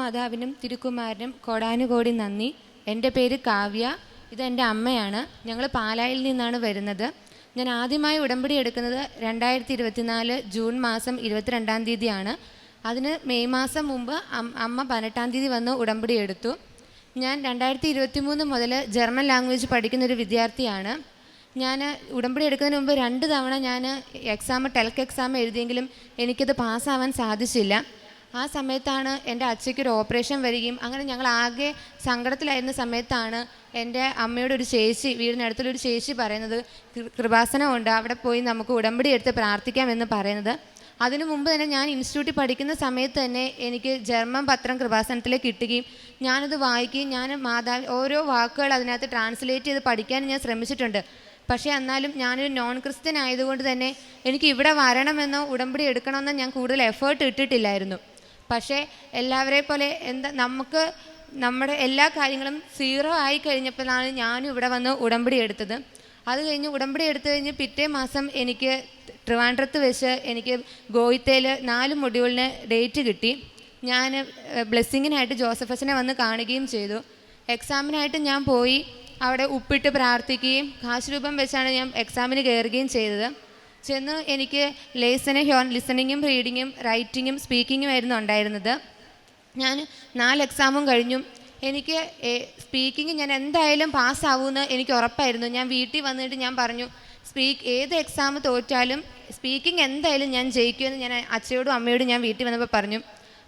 മാതാവിനും തിരുക്കുമാരനും കോടാനുകോടി നന്ദി. എന്റെ പേര് കാവ്യ. ഇതെന്റെ അമ്മയാണ്. ഞങ്ങൾ പാലായിൽ നിന്നാണ് വരുന്നത്. ഞാൻ ആദ്യമായി ഉടമ്പടി എടുക്കുന്നത് രണ്ടായിരത്തി ഇരുപത്തിനാല് ജൂൺ മാസം ഇരുപത്തിരണ്ടാം തീയതിയാണ്. അതിന് മെയ് മാസം മുമ്പ് അമ്മ പതിനെട്ടാം തീയതി വന്ന് ഉടമ്പടി എടുത്തു. ഞാൻ രണ്ടായിരത്തി ഇരുപത്തി മൂന്ന് മുതൽ ജർമ്മൻ ലാംഗ്വേജ് പഠിക്കുന്നൊരു വിദ്യാർത്ഥിയാണ്. ഞാൻ ഉടമ്പടി എടുക്കുന്നതിന് മുമ്പ് രണ്ട് തവണ ഞാൻ എക്സാം ടെൽക്ക് എക്സാം എഴുതിയെങ്കിലും എനിക്കത് പാസ്സാവാൻ സാധിച്ചില്ല. ആ സമയത്താണ് എന്റെ അച്ഛയ്ക്ക് ഒരു ഓപ്പറേഷൻ വരികയും അങ്ങനെ ഞങ്ങൾ ആകെ സങ്കടത്തിലായിരുന്ന സമയത്താണ് എന്റെ അമ്മയുടെ ഒരു ചേച്ചി വീടിനടുത്തുള്ളൊരു ശേഷി പറയുന്നത് കൃപാസനമുണ്ട് അവിടെ പോയി നമുക്ക് ഉടമ്പടി എടുത്ത് പ്രാർത്ഥിക്കാമെന്ന് പറയുന്നത്. അതിനു മുമ്പ് തന്നെ ഞാൻ ഇൻസ്റ്റിറ്റ്യൂട്ടിൽ പഠിക്കുന്ന സമയത്ത് തന്നെ എനിക്ക് ജർമ്മൻ പത്രം കൃപാസനത്തിലേക്ക് കിട്ടുകയും ഞാനത് വായിക്കുകയും ഞാൻ മാതാവ് ഓരോ വാക്കുകൾ അതിനകത്ത് ട്രാൻസ്ലേറ്റ് ചെയ്ത് പഠിക്കാൻ ഞാൻ ശ്രമിച്ചിട്ടുണ്ട്. പക്ഷേ എന്നാലും ഞാനൊരു നോൺ ക്രിസ്ത്യൻ ആയതുകൊണ്ട് തന്നെ എനിക്ക് ഇവിടെ വരണമെന്നോ ഉടമ്പടി എടുക്കണമെന്നോ ഞാൻ കൂടുതൽ എഫേർട്ട് ഇട്ടിട്ടില്ലായിരുന്നു. പക്ഷേ എല്ലാവരെ പോലെ എന്താ നമുക്ക് നമ്മുടെ എല്ലാ കാര്യങ്ങളും സീറോ ആയി കഴിഞ്ഞപ്പോഴാണ് ഞാനും ഇവിടെ വന്ന് ഉടമ്പടി എടുത്തത്. അത് കഴിഞ്ഞ് ഉടമ്പടി എടുത്തു കഴിഞ്ഞ് പിറ്റേ മാസം എനിക്ക് ട്രിവാൻഡ്രത്ത് വെച്ച് എനിക്ക് ഗോയിത്തയിൽ നാല് മൊഡ്യൂളിന് ഡേറ്റ് കിട്ടി. ഞാൻ ബ്ലെസ്സിങ്ങിനായിട്ട് ജോസഫസിനെ വന്ന് കാണുകയും ചെയ്തു. എക്സാമിനായിട്ട് ഞാൻ പോയി. അവിടെ ഉപ്പിട്ട് പ്രാർത്ഥിക്കുകയും കാശ് രൂപം വെച്ചാണ് ഞാൻ എക്സാമിന് കയറുകയും ചെയ്തത്. ചെന്ന് എനിക്ക് ലേസന് ഹ്യോൺ ലിസണിങ്ങും റീഡിങ്ങും റൈറ്റിങ്ങും സ്പീക്കിങ്ങും ആയിരുന്നു ഉണ്ടായിരുന്നത്. ഞാൻ നാല് എക്സാമും കഴിഞ്ഞു. എനിക്ക് സ്പീക്കിംഗ് ഞാൻ എന്തായാലും പാസ്സാവുമെന്ന് എനിക്ക് ഉറപ്പായിരുന്നു. ഞാൻ വീട്ടിൽ വന്നിട്ട് ഞാൻ പറഞ്ഞു സ്പീക്ക് ഏത് എക്സാം തോറ്റാലും സ്പീക്കിംഗ് എന്തായാലും ഞാൻ ജയിക്കുമെന്ന് ഞാൻ അച്ഛയോടും അമ്മയോടും ഞാൻ വീട്ടിൽ വന്നപ്പോൾ പറഞ്ഞു.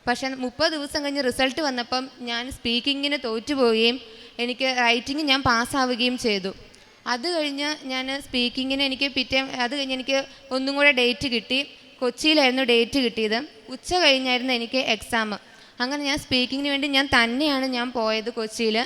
പക്ഷേ മുപ്പത് ദിവസം കഴിഞ്ഞ് റിസൾട്ട് വന്നപ്പം ഞാൻ സ്പീക്കിങ്ങിന് തോറ്റുപോവുകയും എനിക്ക് റൈറ്റിംഗ് ഞാൻ പാസ്സാവുകയും ചെയ്തു. അത് കഴിഞ്ഞ് ഞാൻ സ്പീക്കിങ്ങിന് എനിക്ക് പിറ്റേ അത് കഴിഞ്ഞ് എനിക്ക് ഒന്നും കൂടെ ഡേറ്റ് കിട്ടി. കൊച്ചിയിലായിരുന്നു ഡേറ്റ് കിട്ടിയത്. ഉച്ച കഴിഞ്ഞായിരുന്നു എനിക്ക് എക്സാം അങ്ങനെ ഞാൻ സ്പീക്കിങ്ങിന് വേണ്ടി ഞാൻ തന്നെയാണ് ഞാൻ പോയത് കൊച്ചിയിൽ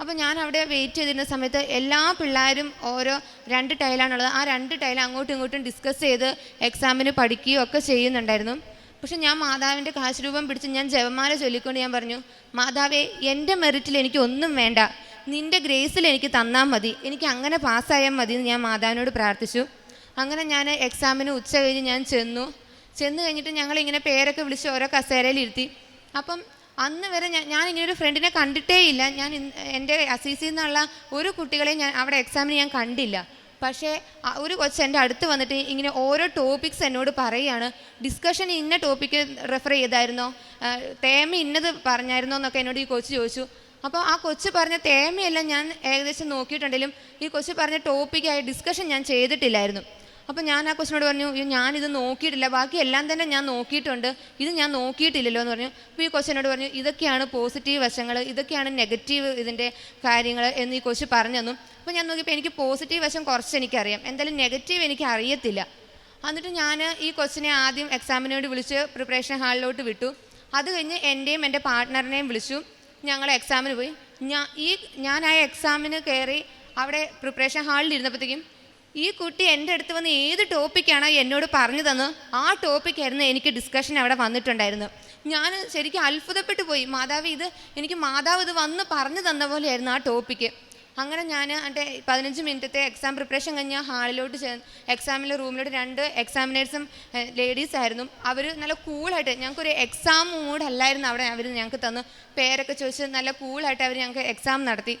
അപ്പോൾ ഞാൻ അവിടെ വെയിറ്റ് ചെയ്തിരുന്ന സമയത്ത് എല്ലാ പിള്ളേരും ഓരോ രണ്ട് ടൈലാണുള്ളത് ആ രണ്ട് ടൈൽ അങ്ങോട്ടും ഇങ്ങോട്ടും ഡിസ്കസ് ചെയ്ത് എക്സാമിന് പഠിക്കുകയും ഒക്കെ ചെയ്യുന്നുണ്ടായിരുന്നു. പക്ഷെ ഞാൻ മാതാവിന്റെ കാശ് രൂപം പിടിച്ച് ഞാൻ ജപമാല ചൊല്ലിക്കൊണ്ട് ഞാൻ പറഞ്ഞു മാതാവേ എന്റെ മെറിറ്റിൽ എനിക്ക് ഒന്നും വേണ്ട. നിന്റെ ഗ്രേസിൽ എനിക്ക് തന്നാൽ മതി. എനിക്ക് അങ്ങനെ പാസ്സായാൽ മതി എന്ന് ഞാൻ മാതാവിനോട് പ്രാർത്ഥിച്ചു. അങ്ങനെ ഞാൻ എക്സാമിന് ഉച്ച കഴിഞ്ഞ് ഞാൻ ചെന്നു. ചെന്ന് കഴിഞ്ഞിട്ട് ഞങ്ങളിങ്ങനെ പേരൊക്കെ വിളിച്ച് ഓരോ കസേരയിലിരുത്തി അപ്പം അന്ന് വരെ ഞാൻ ഇങ്ങനെ ഒരു ഫ്രണ്ടിനെ കണ്ടിട്ടേ ഇല്ല ഞാൻ എന്റെ അസീസിൽ നിന്നുള്ള ഒരു കുട്ടികളെ ഞാൻ അവിടെ എക്സാമിന് ഞാൻ കണ്ടില്ല. പക്ഷേ ഒരു കൊച്ച് എന്റെ അടുത്ത് വന്നിട്ട് ഇങ്ങനെ ഓരോ ടോപ്പിക്സ് എന്നോട് പറയുകയാണ്. ഡിസ്കഷൻ ഇന്ന ടോപ്പിക്ക് റെഫർ ചെയ്തായിരുന്നോ? തേമ ഇന്നത് പറഞ്ഞായിരുന്നോ? എന്നൊക്കെ എന്നോട് ഈ കൊച്ച് ചോദിച്ചു. അപ്പോൾ ആ കൊച്ച് പറഞ്ഞ തേമയെല്ലാം ഞാൻ ഏകദേശം നോക്കിയിട്ടുണ്ടെങ്കിലും ഈ കൊച്ച് പറഞ്ഞ ടോപ്പിക്കായി ഡിസ്കഷൻ ഞാൻ ചെയ്തിട്ടില്ലായിരുന്നു. അപ്പോൾ ഞാൻ ആ കൊച്ചിനോട് പറഞ്ഞു "അയ്യോ, ഞാനിത് നോക്കിയിട്ടില്ല. ബാക്കി എല്ലാം തന്നെ ഞാൻ നോക്കിയിട്ടുണ്ട്. ഇത് ഞാൻ നോക്കിയിട്ടില്ലല്ലോ എന്ന് പറഞ്ഞു. അപ്പോൾ ഈ കൊച്ചിനോട് പറഞ്ഞു ഇതൊക്കെയാണ് പോസിറ്റീവ് വശങ്ങൾ ഇതൊക്കെയാണ് നെഗറ്റീവ് ഇതിന്റെ കാര്യങ്ങൾ എന്ന് ഈ കൊച്ച് പറഞ്ഞു തന്നു. അപ്പോൾ ഞാൻ നോക്കിയപ്പോൾ എനിക്ക് പോസിറ്റീവ് വശം കുറച്ച് എനിക്കറിയാം. എന്തായാലും നെഗറ്റീവ് എനിക്ക് അറിയത്തില്ല. എന്നിട്ട് ഞാൻ ഈ കൊച്ചിനെ ആദ്യം എക്സാമിനോട് വിളിച്ച് പ്രിപ്പറേഷൻ ഹാളിലോട്ട് വിട്ടു. അത് കഴിഞ്ഞ് എന്റെയും എന്റെ പാർട്ട്ണറിനെയും വിളിച്ചു. ഞങ്ങൾ എക്സാമിന് പോയി. ഞാൻ ഈ ഞാൻ ആ എക്സാമിന് കയറി അവിടെ പ്രിപ്പറേഷൻ ഹാളിൽ ഇരുന്നപ്പോഴത്തേക്കും ഈ കുട്ടി എന്റെ അടുത്ത് വന്ന് ഏത് ടോപ്പിക്കാണോ എന്നോട് പറഞ്ഞു തന്നു ആ ടോപ്പിക്കായിരുന്നു എനിക്ക് ഡിസ്കഷൻ അവിടെ വന്നിട്ടുണ്ടായിരുന്നു ഞാൻ ശരിക്കും അത്ഭുതപ്പെട്ടു പോയി. മാതാവ് ഇത് എനിക്ക് മാതാവ് ഇത് വന്ന് പറഞ്ഞു തന്ന പോലെയായിരുന്നു ആ ടോപ്പിക്ക് അങ്ങനെ ഞാൻ എന്റെ പതിനഞ്ച് മിനിറ്റത്തെ എക്സാം പ്രിപ്പറേഷൻ കഴിഞ്ഞ് ഹാളിലോട്ട് ചേർന്ന് എക്സാമിലെ റൂമിലോട്ട് രണ്ട് എക്സാമിനേഴ്സും ലേഡീസ് ആയിരുന്നു. അവർ നല്ല കൂളായിട്ട് ഞങ്ങൾക്കൊരു എക്സാം മൂഡല്ലായിരുന്നു അവിടെ അവർ ഞങ്ങൾക്ക് തന്നു. പേരൊക്കെ ചോദിച്ച് നല്ല കൂളായിട്ട് അവർ ഞങ്ങൾക്ക് എക്സാം നടത്തി.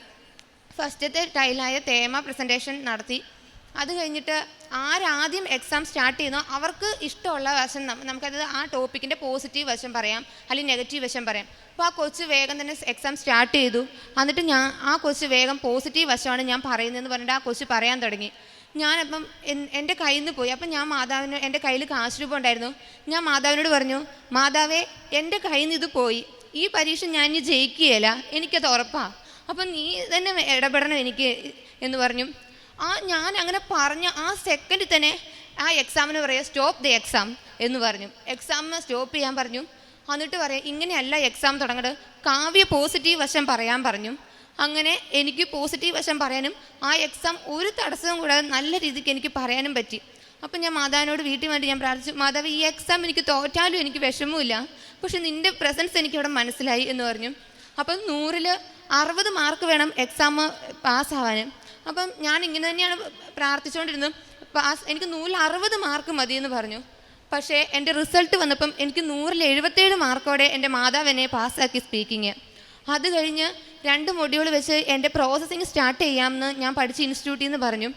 ഫസ്റ്റത്തെ ടൈലായ തേമ പ്രസന്റേഷൻ നടത്തി. അത് കഴിഞ്ഞിട്ട് ആരാദ്യം എക്സാം സ്റ്റാർട്ട് ചെയ്യുന്നോ അവർക്ക് ഇഷ്ടമുള്ള വശം നമുക്കത് ആ ടോപ്പിക്കിന്റെ പോസിറ്റീവ് വശം പറയാം അല്ലെങ്കിൽ നെഗറ്റീവ് വശം പറയാം. അപ്പോൾ ആ കൊച്ച് വേഗം തന്നെ എക്സാം സ്റ്റാർട്ട് ചെയ്തു. എന്നിട്ട് ഞാൻ ആ കൊച്ച് വേഗം പോസിറ്റീവ് വശമാണ് ഞാൻ പറയുന്നതെന്ന് പറഞ്ഞിട്ട് ആ കൊച്ച് പറയാൻ തുടങ്ങി. ഞാനപ്പം എൻ- എന്റെ കയ്യിൽ നിന്ന് പോയി. അപ്പം ഞാൻ മാതാവിന് എന്റെ കയ്യിൽ കാശ് രൂപ ഉണ്ടായിരുന്നു. ഞാൻ മാതാവിനോട് പറഞ്ഞു മാതാവേ എന്റെ കയ്യിൽ നിന്ന് ഇത് പോയി. ഈ പരീക്ഷ ഞാൻ ഇനി ജയിക്കുകയില്ല. എനിക്കത് ഉറപ്പാണ് അപ്പം നീ തന്നെ ഇടപെടണം എനിക്ക് എന്ന് പറഞ്ഞു. ആ ഞാൻ അങ്ങനെ പറഞ്ഞ ആ സെക്കൻഡിൽ തന്നെ ആ എക്സാമിന് പറയുക സ്റ്റോപ്പ് ദി എക്സാം എന്ന് പറഞ്ഞു. എക്സാമിന് സ്റ്റോപ്പ് ചെയ്യാൻ പറഞ്ഞു. എന്നിട്ട് പറയാം ഇങ്ങനെയല്ല എക്സാം തുടങ്ങേണ്ടത് കാവ്യ പോസിറ്റീവ് വശം പറയാൻ പറഞ്ഞു. അങ്ങനെ എനിക്ക് പോസിറ്റീവ് വശം പറയാനും ആ എക്സാം ഒരു തടസ്സവും കൂടാതെ നല്ല രീതിക്ക് എനിക്ക് പറയാനും പറ്റി. അപ്പം ഞാൻ മാതാവിനോട് വീട്ടിൽ വേണ്ടി ഞാൻ പ്രാർത്ഥിച്ചു മാതാവ് ഈ എക്സാം എനിക്ക് തോറ്റാലും എനിക്ക് വിഷമമില്ല പക്ഷെ നിന്റെ പ്രസൻസ് എനിക്കവിടെ മനസ്സിലായി എന്ന് പറഞ്ഞു. അപ്പം നൂറിൽ അറുപത് മാർക്ക് വേണം എക്സാം പാസ്സാവാൻ അപ്പം ഞാൻ ഇങ്ങനെ തന്നെയാണ് പ്രാർത്ഥിച്ചുകൊണ്ടിരുന്നത്. പാസ് എനിക്ക് നൂറിൽ അറുപത് മാർക്ക് മതി എന്ന് പറഞ്ഞു. പക്ഷേ എന്റെ റിസൾട്ട് വന്നപ്പം എനിക്ക് നൂറിൽ എഴുപത്തേഴ് മാർക്കോടെ എന്റെ മാതാവ് എന്നെ പാസ്സാക്കി സ്പീക്കിങ്. അത് കഴിഞ്ഞ് രണ്ട് മൊഡ്യൂൾ വെച്ച് എന്റെ പ്രോസസ്സിങ് സ്റ്റാർട്ട് ചെയ്യാമെന്ന് ഞാൻ പഠിച്ച ഇൻസ്റ്റിറ്റ്യൂട്ടിൽ നിന്ന് പറഞ്ഞു.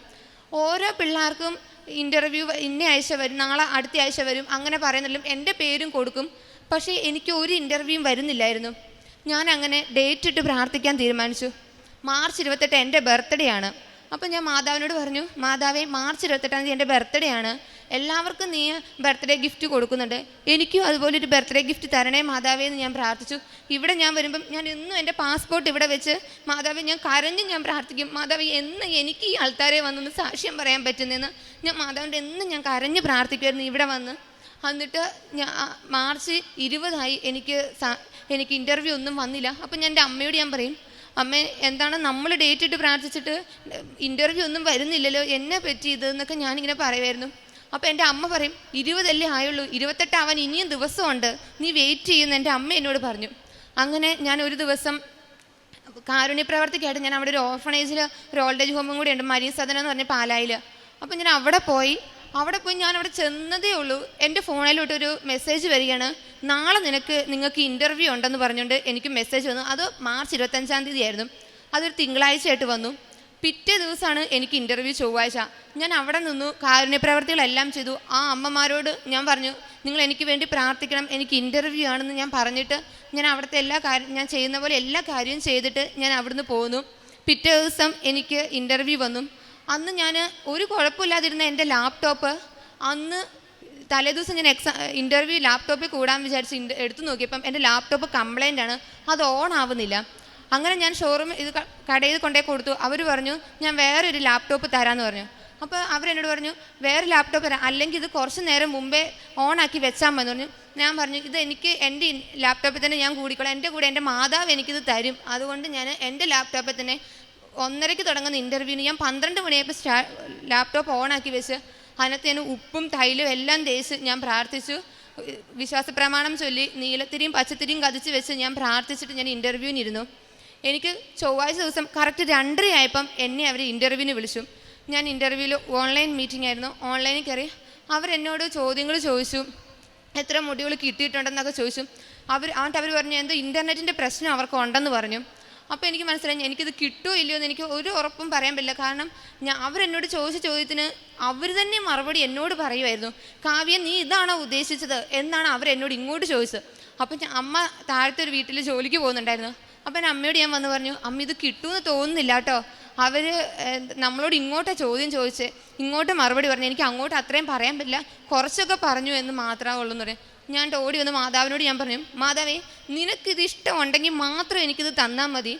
ഓരോ പിള്ളേർക്കും ഇന്റർവ്യൂ ഇന്ന ആഴ്ച വരും നാളെ അടുത്ത ആഴ്ച വരും അങ്ങനെ പറയുന്നതിലും എന്റെ പേരും കൊടുക്കും. പക്ഷേ എനിക്ക് ഒരു ഇന്റർവ്യൂവും വരുന്നില്ലായിരുന്നു. ഞാൻ അങ്ങനെ ഡേറ്റ് ഇട്ട് പ്രാർത്ഥിക്കാൻ തീരുമാനിച്ചു. മാർച്ച് ഇരുപത്തെട്ട് എന്റെ ബർത്ത്ഡേ ആണ്. അപ്പം ഞാൻ മാതാവിനോട് പറഞ്ഞു മാതാവേ മാർച്ച് ഇരുപത്തെട്ടാം തീയതി എന്റെ ബർത്ത്ഡേ ആണ്. എല്ലാവർക്കും നീ ബർത്ത്ഡേ ഗിഫ്റ്റ് കൊടുക്കുന്നുണ്ട്. എനിക്കും അതുപോലെ ഒരു ബർത്ത്ഡേ ഗിഫ്റ്റ് തരണേ മാതാവേ എന്ന് ഞാൻ പ്രാർത്ഥിച്ചു. ഇവിടെ ഞാൻ വരുമ്പം ഞാൻ ഇന്നും എന്റെ പാസ്പോർട്ട് ഇവിടെ വെച്ച് മാതാവേ ഞാൻ കരഞ്ഞ് ഞാൻ പ്രാർത്ഥിക്കും. മാതാവ് എന്ന് എനിക്ക് ഈ ആൾക്കാരെ വന്നൊന്ന് സാക്ഷ്യം പറയാൻ പറ്റുന്നതെന്ന് ഞാൻ മാതാവിന്റെ എന്നും ഞാൻ കരഞ്ഞ് പ്രാർത്ഥിക്കുമായിരുന്നു ഇവിടെ വന്ന്. എന്നിട്ട് ഞാൻ മാർച്ച് ഇരുപതായി എനിക്ക് എനിക്ക് ഇന്റർവ്യൂ ഒന്നും വന്നില്ല. അപ്പം ഞാൻ എന്റെ അമ്മയോട് ഞാൻ പറയും അമ്മ എന്താണ് നമ്മൾ ഡേറ്റ് ഇട്ട് പ്രാർത്ഥിച്ചിട്ട് ഇന്റർവ്യൂ ഒന്നും വരുന്നില്ലല്ലോ എന്നെ പറ്റി ഇത് എന്നൊക്കെ ഞാനിങ്ങനെ പറയുമായിരുന്നു അപ്പോൾ എന്റെ അമ്മ പറയും ഇരുപതല്ലേ ആയുള്ളൂ ഇരുപത്തെട്ടാവാൻ ഇനിയും ദിവസമുണ്ട് നീ വെയിറ്റ് ചെയ്യുന്ന എന്റെ അമ്മ എന്നോട് പറഞ്ഞു. അങ്ങനെ ഞാൻ ഒരു ദിവസം കാരുണ്യപ്രവർത്തിക്കായിട്ട് ഞാൻ അവിടെ ഒരു ഓർഫണേജിൽ ഒരു ഓൾഡേജ് ഹോമും കൂടി ഉണ്ട് മരിയ സദനം എന്ന് പറഞ്ഞ പാലായിൽ അപ്പം ഞാൻ അവിടെ പോയി അവിടെ പോയി ഞാൻ അവിടെ ചെന്നതേ ഉള്ളൂ. എന്റെ ഫോണിലോട്ട് ഒരു മെസ്സേജ് വരികയാണ്. നാളെ നിനക്ക് നിങ്ങൾക്ക് ഇന്റർവ്യൂ ഉണ്ടെന്ന് പറഞ്ഞുകൊണ്ട് എനിക്ക് മെസ്സേജ് വന്നു. അത് മാർച്ച് ഇരുപത്തഞ്ചാം തീയതി ആയിരുന്നു അതൊരു തിങ്കളാഴ്ചയായിട്ട് വന്നു. പിറ്റേ ദിവസമാണ് എനിക്ക് ഇന്റർവ്യൂ ചൊവ്വാഴ്ച. ഞാൻ അവിടെ നിന്നു കാരുണ്യ പ്രവർത്തികളെല്ലാം ചെയ്തു. ആ അമ്മമാരോട് ഞാൻ പറഞ്ഞു നിങ്ങൾ എനിക്ക് വേണ്ടി പ്രാർത്ഥിക്കണം. എനിക്ക് ഇന്റർവ്യൂ ആണെന്ന് ഞാൻ പറഞ്ഞിട്ട് ഞാൻ അവിടുത്തെ എല്ലാ കാര്യം ഞാൻ ചെയ്യുന്ന പോലെ എല്ലാ കാര്യവും ചെയ്തിട്ട് ഞാൻ അവിടുന്ന് പോന്നു. പിറ്റേ ദിവസം എനിക്ക് ഇന്റർവ്യൂ വന്നു. അന്ന് ഞാൻ ഒരു കുഴപ്പമില്ലാതിരുന്ന എന്റെ ലാപ്ടോപ്പ് അന്ന് തലേദിവസം ഞാൻ എക്സാം ഇന്റർവ്യൂ ലാപ്ടോപ്പിൽ കൂടാൻ വിചാരിച്ച് എടുത്തു നോക്കിയപ്പം എന്റെ ലാപ്ടോപ്പ് കംപ്ലൈന്റ് ആണ്. അത് ഓൺ ആവുന്നില്ല. അങ്ങനെ ഞാൻ ഷോറൂം ഇത് കടയിൽ കൊണ്ടേ കൊടുത്തു. അവർ പറഞ്ഞു ഞാൻ വേറൊരു ലാപ്ടോപ്പ് തരാമെന്ന് പറഞ്ഞു. അപ്പോൾ അവരെന്നോട് പറഞ്ഞു വേറെ ലാപ്ടോപ്പ് തരാം. അല്ലെങ്കിൽ ഇത് കുറച്ച് നേരം മുമ്പേ ഓണാക്കി വെച്ചാൽ മതി. പറഞ്ഞു. ഞാൻ പറഞ്ഞു ഇത് എനിക്ക് എന്റെ ലാപ്ടോപ്പിൽ തന്നെ ഞാൻ കൂടിക്കോളാം. എന്റെ കൂടെ എന്റെ മാതാവ് എനിക്കിത് തരും. അതുകൊണ്ട് ഞാൻ എന്റെ ലാപ്ടോപ്പിൽ തന്നെ ഒന്നരയ്ക്ക് തുടങ്ങുന്ന ഇന്റർവ്യൂവിന് ഞാൻ പന്ത്രണ്ട് മണിയായപ്പോൾ സ്റ്റാ ലാപ്ടോപ്പ് ഓണാക്കി വെച്ച് അതിനകത്ത് ഞാൻ ഉപ്പും തൈലും എല്ലാം തേച്ച് ഞാൻ പ്രാർത്ഥിച്ചു. വിശ്വാസ പ്രമാണം ചൊല്ലി നീലത്തിരിയും പച്ചത്തിരിയും കതിച്ച് വെച്ച് ഞാൻ പ്രാർത്ഥിച്ചിട്ട് ഞാൻ ഇന്റർവ്യൂവിന് ഇരുന്നു. എനിക്ക് ചൊവ്വാഴ്ച ദിവസം കറക്റ്റ് രണ്ടരയായപ്പം എന്നെ അവർ ഇന്റർവ്യൂവിന് വിളിച്ചു. ഞാൻ ഇന്റർവ്യൂവിൽ ഓൺലൈൻ മീറ്റിംഗ് ആയിരുന്നു. ഓൺലൈനിൽ കയറി അവരെന്നോട് ചോദ്യങ്ങൾ ചോദിച്ചു. എത്ര മുടികൾ കിട്ടിയിട്ടുണ്ടെന്നൊക്കെ ചോദിച്ചു. അവർ എന്നിട്ട് അവർ പറഞ്ഞു എന്തോ ഇന്റർനെറ്റിന്റെ പ്രശ്നം അവർക്ക് ഉണ്ടെന്ന് പറഞ്ഞു. അപ്പോൾ എനിക്ക് മനസ്സിലായി എനിക്കിത് കിട്ടുമോ ഇല്ലയോ എന്ന് എനിക്ക് ഒരു ഉറപ്പും പറയാൻ പറ്റില്ല. കാരണം ഞാൻ അവരെന്നോട് ചോദിച്ച ചോദ്യത്തിന് അവർ തന്നെ മറുപടി എന്നോട് പറയുമായിരുന്നു കാവ്യ നീ ഇതാണോ ഉദ്ദേശിച്ചത്? എന്നാണ് അവരെന്നോട് ഇങ്ങോട്ട് ചോദിച്ചത്. അപ്പം ഞാൻ അമ്മ താഴത്തെ ഒരു വീട്ടിൽ ജോലിക്ക് പോകുന്നുണ്ടായിരുന്നു. അപ്പം എന്റെ അമ്മയോട് ഞാൻ വന്ന് പറഞ്ഞു അമ്മ ഇത് കിട്ടുമെന്ന് തോന്നുന്നില്ല കേട്ടോ. അവർ നമ്മളോട് ഇങ്ങോട്ടാ ചോദ്യം ചോദിച്ച്. ഇങ്ങോട്ട് മറുപടി പറഞ്ഞു. എനിക്ക് അങ്ങോട്ട് അത്രയും പറയാൻ പറ്റില്ല. കുറച്ചൊക്കെ പറഞ്ഞു എന്ന് മാത്രമേ ഉള്ളൂ എന്ന് പറയും. ഞാൻ ഓടി വന്ന് മാതാവിനോട് ഞാൻ പറഞ്ഞു മാതാവേ നിനക്കിത് ഇഷ്ടമുണ്ടെങ്കിൽ മാത്രം എനിക്കിത് തന്നാൽ മതി.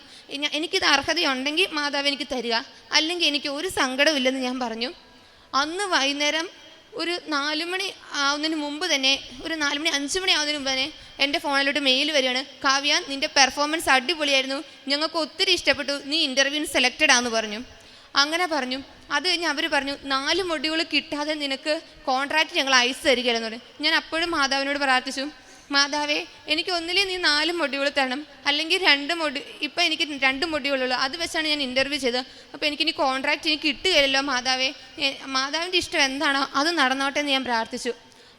എനിക്കിത് അർഹതയുണ്ടെങ്കിൽ മാതാവ് എനിക്ക് തരിക. അല്ലെങ്കിൽ എനിക്ക് ഒരു സങ്കടമില്ലെന്ന് ഞാൻ പറഞ്ഞു. അന്ന് വൈകുന്നേരം ഒരു നാലുമണി ആവുന്നതിന് മുമ്പ് തന്നെ ഒരു നാലുമണി അഞ്ച് മണി ആവുന്നതിന് മുമ്പ് തന്നെ എന്റെ ഫോണിലോട്ട് മെയിൽ വരികയാണ്. കാവ്യ നിന്റെ പെർഫോമൻസ് അടിപൊളിയായിരുന്നു. ഞങ്ങൾക്ക് ഒത്തിരി ഇഷ്ടപ്പെട്ടു. നീ ഇന്റർവ്യൂവിന് സെലക്റ്റഡ് ആണെന്ന് പറഞ്ഞു. അങ്ങനെ പറഞ്ഞു. അത് കഴിഞ്ഞ് അവർ പറഞ്ഞു നാല് മൊഡ്യൂൾ കിട്ടാതെ നിനക്ക് കോൺട്രാക്റ്റ് ഞങ്ങൾ അയച്ചു തരികയില്ലെന്ന് പറഞ്ഞു. ഞാൻ അപ്പോഴും മാതാവിനോട് പ്രാർത്ഥിച്ചു മാതാവേ എനിക്ക് ഒന്നിലേ നീ നാല് മൊഡ്യൂൾ തരണം അല്ലെങ്കിൽ രണ്ട് മൊഡ്യൂ ഇപ്പം എനിക്ക് രണ്ട് മൊഡ്യൂളുള്ളൂ അത് വെച്ചാണ് ഞാൻ ഇന്റർവ്യൂ ചെയ്തത്. അപ്പോൾ എനിക്കിനി കോൺട്രാക്റ്റ് എനിക്ക് കിട്ടുകയില്ലല്ലോ മാതാവേ മാതാവിന്റെ ഇഷ്ടം എന്താണോ അത് നടന്നോട്ടെ എന്ന് ഞാൻ പ്രാർത്ഥിച്ചു.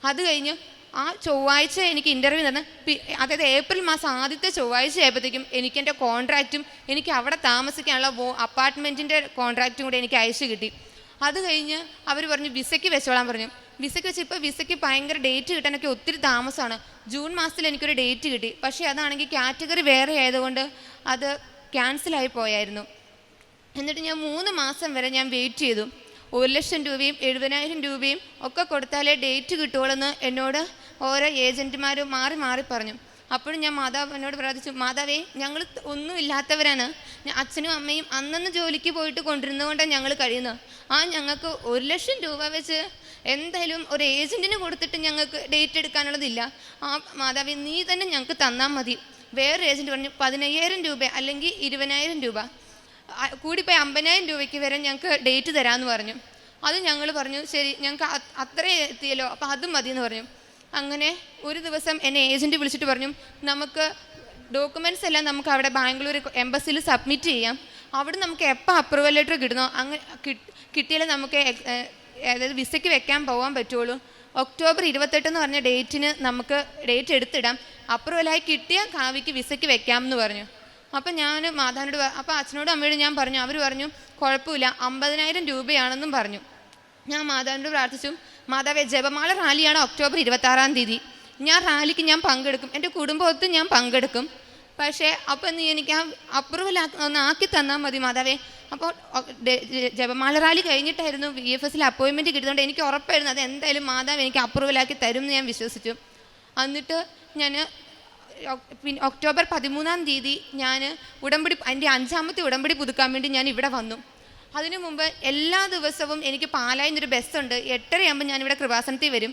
അത് കഴിഞ്ഞ് ആ ചൊവ്വാഴ്ച എനിക്ക് ഇന്റർവ്യൂ തന്ന്. അതായത് ഏപ്രിൽ മാസം ആദ്യത്തെ ചൊവ്വാഴ്ച ആയപ്പോഴത്തേക്കും എനിക്ക് എന്റെ കോൺട്രാക്റ്റും എനിക്ക് അവിടെ താമസിക്കാനുള്ള അപ്പാർട്ട്മെന്റിന്റെ കോൺട്രാക്റ്റും കൂടെ എനിക്ക് അയച്ചു കിട്ടി. അത് കഴിഞ്ഞ് അവർ പറഞ്ഞു വിസയ്ക്ക് വെച്ചോളാൻ പറഞ്ഞു. വിസയ്ക്ക് വെച്ച് ഇപ്പോൾ വിസയ്ക്ക് ഭയങ്കര ഡേറ്റ് കിട്ടാനൊക്കെ ഒത്തിരി താമസമാണ്. ജൂൺ മാസത്തിൽ എനിക്കൊരു ഡേറ്റ് കിട്ടി. പക്ഷേ അതാണെങ്കിൽ കാറ്റഗറി വേറെ ആയതുകൊണ്ട് അത് ക്യാൻസലായി പോയായിരുന്നു. എന്നിട്ട് ഞാൻ മൂന്ന് മാസം വരെ ഞാൻ വെയിറ്റ് ചെയ്തു. ഒരു ലക്ഷം രൂപയും എഴുപതിനായിരം രൂപയും ഒക്കെ കൊടുത്താലേ ഡേറ്റ് കിട്ടുകയുള്ളെന്ന് എന്നോട് ഓരോ ഏജന്റുമാരും മാറി മാറി പറഞ്ഞു. അപ്പോഴും ഞാൻ മാതാവിനോട് പ്രാർത്ഥിച്ചു മാതാവേ ഞങ്ങൾ ഒന്നും ഇല്ലാത്തവരാണ്. ഞാൻ അച്ഛനും അമ്മയും അന്നന്ന് ജോലിക്ക് പോയിട്ട് കൊണ്ടിരുന്നതുകൊണ്ടാണ് ഞങ്ങൾ കഴിയുന്നത്. ആ ഞങ്ങൾക്ക് ഒരു ലക്ഷം രൂപ വെച്ച് എന്തായാലും ഒരു ഏജന്റിന് കൊടുത്തിട്ട് ഞങ്ങൾക്ക് ഡേറ്റ് എടുക്കാനുള്ളതില്ല. ആ മാതാവേ നീ തന്നെ ഞങ്ങൾക്ക് തന്നാൽ മതി. വേറെ ഏജന്റ് പറഞ്ഞു പതിനയ്യായിരം രൂപ അല്ലെങ്കിൽ ഇരുപതിനായിരം രൂപ. കൂടിപ്പോയി അമ്പതിനായിരം രൂപയ്ക്ക് വരെ ഞങ്ങൾക്ക് ഡേറ്റ് തരാമെന്ന് പറഞ്ഞു. അത് ഞങ്ങൾ പറഞ്ഞു ശരി ഞങ്ങൾക്ക് അത്രേ എത്തിയല്ലോ അപ്പോൾ അതും മതി എന്ന് പറഞ്ഞു. അങ്ങനെ ഒരു ദിവസം എന്നെ ഏജന്റ് വിളിച്ചിട്ട് പറഞ്ഞു നമുക്ക് ഡോക്യുമെന്റ്സ് എല്ലാം നമുക്ക് അവിടെ ബാംഗ്ലൂർ എംബസിയിൽ സബ്മിറ്റ് ചെയ്യാം. അവിടെ നമുക്ക് എപ്പോൾ അപ്രൂവൽ ലെറ്റർ കിട്ടുന്നോ അങ്ങനെ കിട്ടിയാലേ നമുക്ക് അതായത് വിസയ്ക്ക് വെക്കാൻ പോകാൻ പറ്റുള്ളൂ. ഒക്ടോബർ ഇരുപത്തെട്ട് എന്ന് പറഞ്ഞ ഡേറ്റിന് നമുക്ക് ഡേറ്റ് എടുത്തിടാം. അപ്രൂവലായി കിട്ടിയ കാവിക്ക് വിസയ്ക്ക് വെക്കാം എന്ന് പറഞ്ഞു. അപ്പം ഞാൻ മാതാവിനോട് അപ്പോൾ അപ്പം അച്ഛനോടും അമ്മയോടും ഞാൻ പറഞ്ഞു അവർ പറഞ്ഞു കുഴപ്പമില്ല അമ്പതിനായിരം രൂപയാണെന്നും പറഞ്ഞു. ഞാൻ മാതാവിനോട് പ്രാർത്ഥിച്ചു. മാതാവെ ജപമാല റാലിയാണ് ഒക്ടോബർ ഇരുപത്തി ആറാം തീയതി. ഞാൻ റാലിക്ക് ഞാൻ പങ്കെടുക്കും. എന്റെ കുടുംബത്ത് ഞാൻ പങ്കെടുക്കും. പക്ഷേ അപ്പം നീ എനിക്ക് ആ അപ്രൂവൽ ഒന്ന് ആക്കി തന്നാൽ മതി മാതാവേ. അപ്പോൾ ജപമാല റാലി കഴിഞ്ഞിട്ടായിരുന്നു വി എഫ് എസിൽ അപ്പോയിൻമെന്റ് കിട്ടുന്നതുകൊണ്ട് എനിക്ക് ഉറപ്പായിരുന്നു അത് എന്തായാലും മാതാവ് എനിക്ക് അപ്രൂവലാക്കി തരും എന്ന് ഞാൻ വിശ്വസിച്ചു. എന്നിട്ട് ഞാൻ പിന്നെ ഒക്ടോബർ പതിമൂന്നാം തീയതി ഞാൻ ഉടമ്പടി എന്റെ അഞ്ചാമത്തെ ഉടമ്പടി പുതുക്കാൻ വേണ്ടി ഞാൻ ഇവിടെ വന്നു. അതിനു മുമ്പ് എല്ലാ ദിവസവും എനിക്ക് പാലായിൽ നിന്നൊരു ബസ്സുണ്ട് എട്ടരയാകുമ്പോൾ ഞാനിവിടെ കൃപാസനത്തിൽ വരും.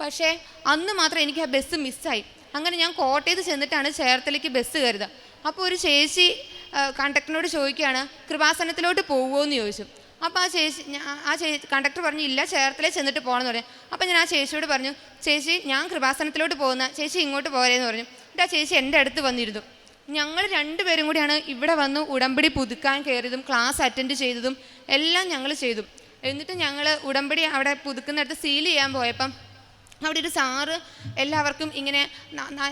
പക്ഷേ അന്ന് മാത്രം എനിക്ക് ആ ബസ് മിസ്സായി അങ്ങനെ ഞാൻ കോട്ടയത്ത് ചെന്നിട്ടാണ് ചേർത്തലയ്ക്ക് ബസ് കയറുക അപ്പോൾ ഒരു ചേച്ചി കണ്ടക്ടറിനോട് ചോദിക്കുകയാണ് കൃപാസനത്തിലോട്ട് പോകുമോ എന്ന് ചോദിച്ചു. അപ്പോൾ ആ ചേച്ചി ആ ചേച്ചി കണ്ടക്ടർ പറഞ്ഞു ഇല്ല ചേർത്തലയിൽ ചെന്നിട്ട് പോകണമെന്ന് പറഞ്ഞു. അപ്പോൾ ഞാൻ ആ ചേച്ചിയോട് പറഞ്ഞു ചേച്ചി ഞാൻ കൃപാസനത്തിലോട്ട് പോകുന്ന ചേച്ചി ഇങ്ങോട്ട് പോരേന്ന് പറഞ്ഞു. എന്നിട്ട് ആ ചേച്ചി എന്റെ അടുത്ത് വന്നിരുന്നു. ഞങ്ങൾ രണ്ടുപേരും കൂടിയാണ് ഇവിടെ വന്ന് ഉടമ്പടി പുതുക്കാൻ കയറിയതും ക്ലാസ് അറ്റൻഡ് ചെയ്തതും എല്ലാം ഞങ്ങൾ ചെയ്തു. എന്നിട്ട് ഞങ്ങൾ ഉടമ്പടി അവിടെ പുതുക്കുന്നിടത്ത് സീൽ ചെയ്യാൻ പോയപ്പം അവിടെ ഒരു സാറ് എല്ലാവർക്കും ഇങ്ങനെ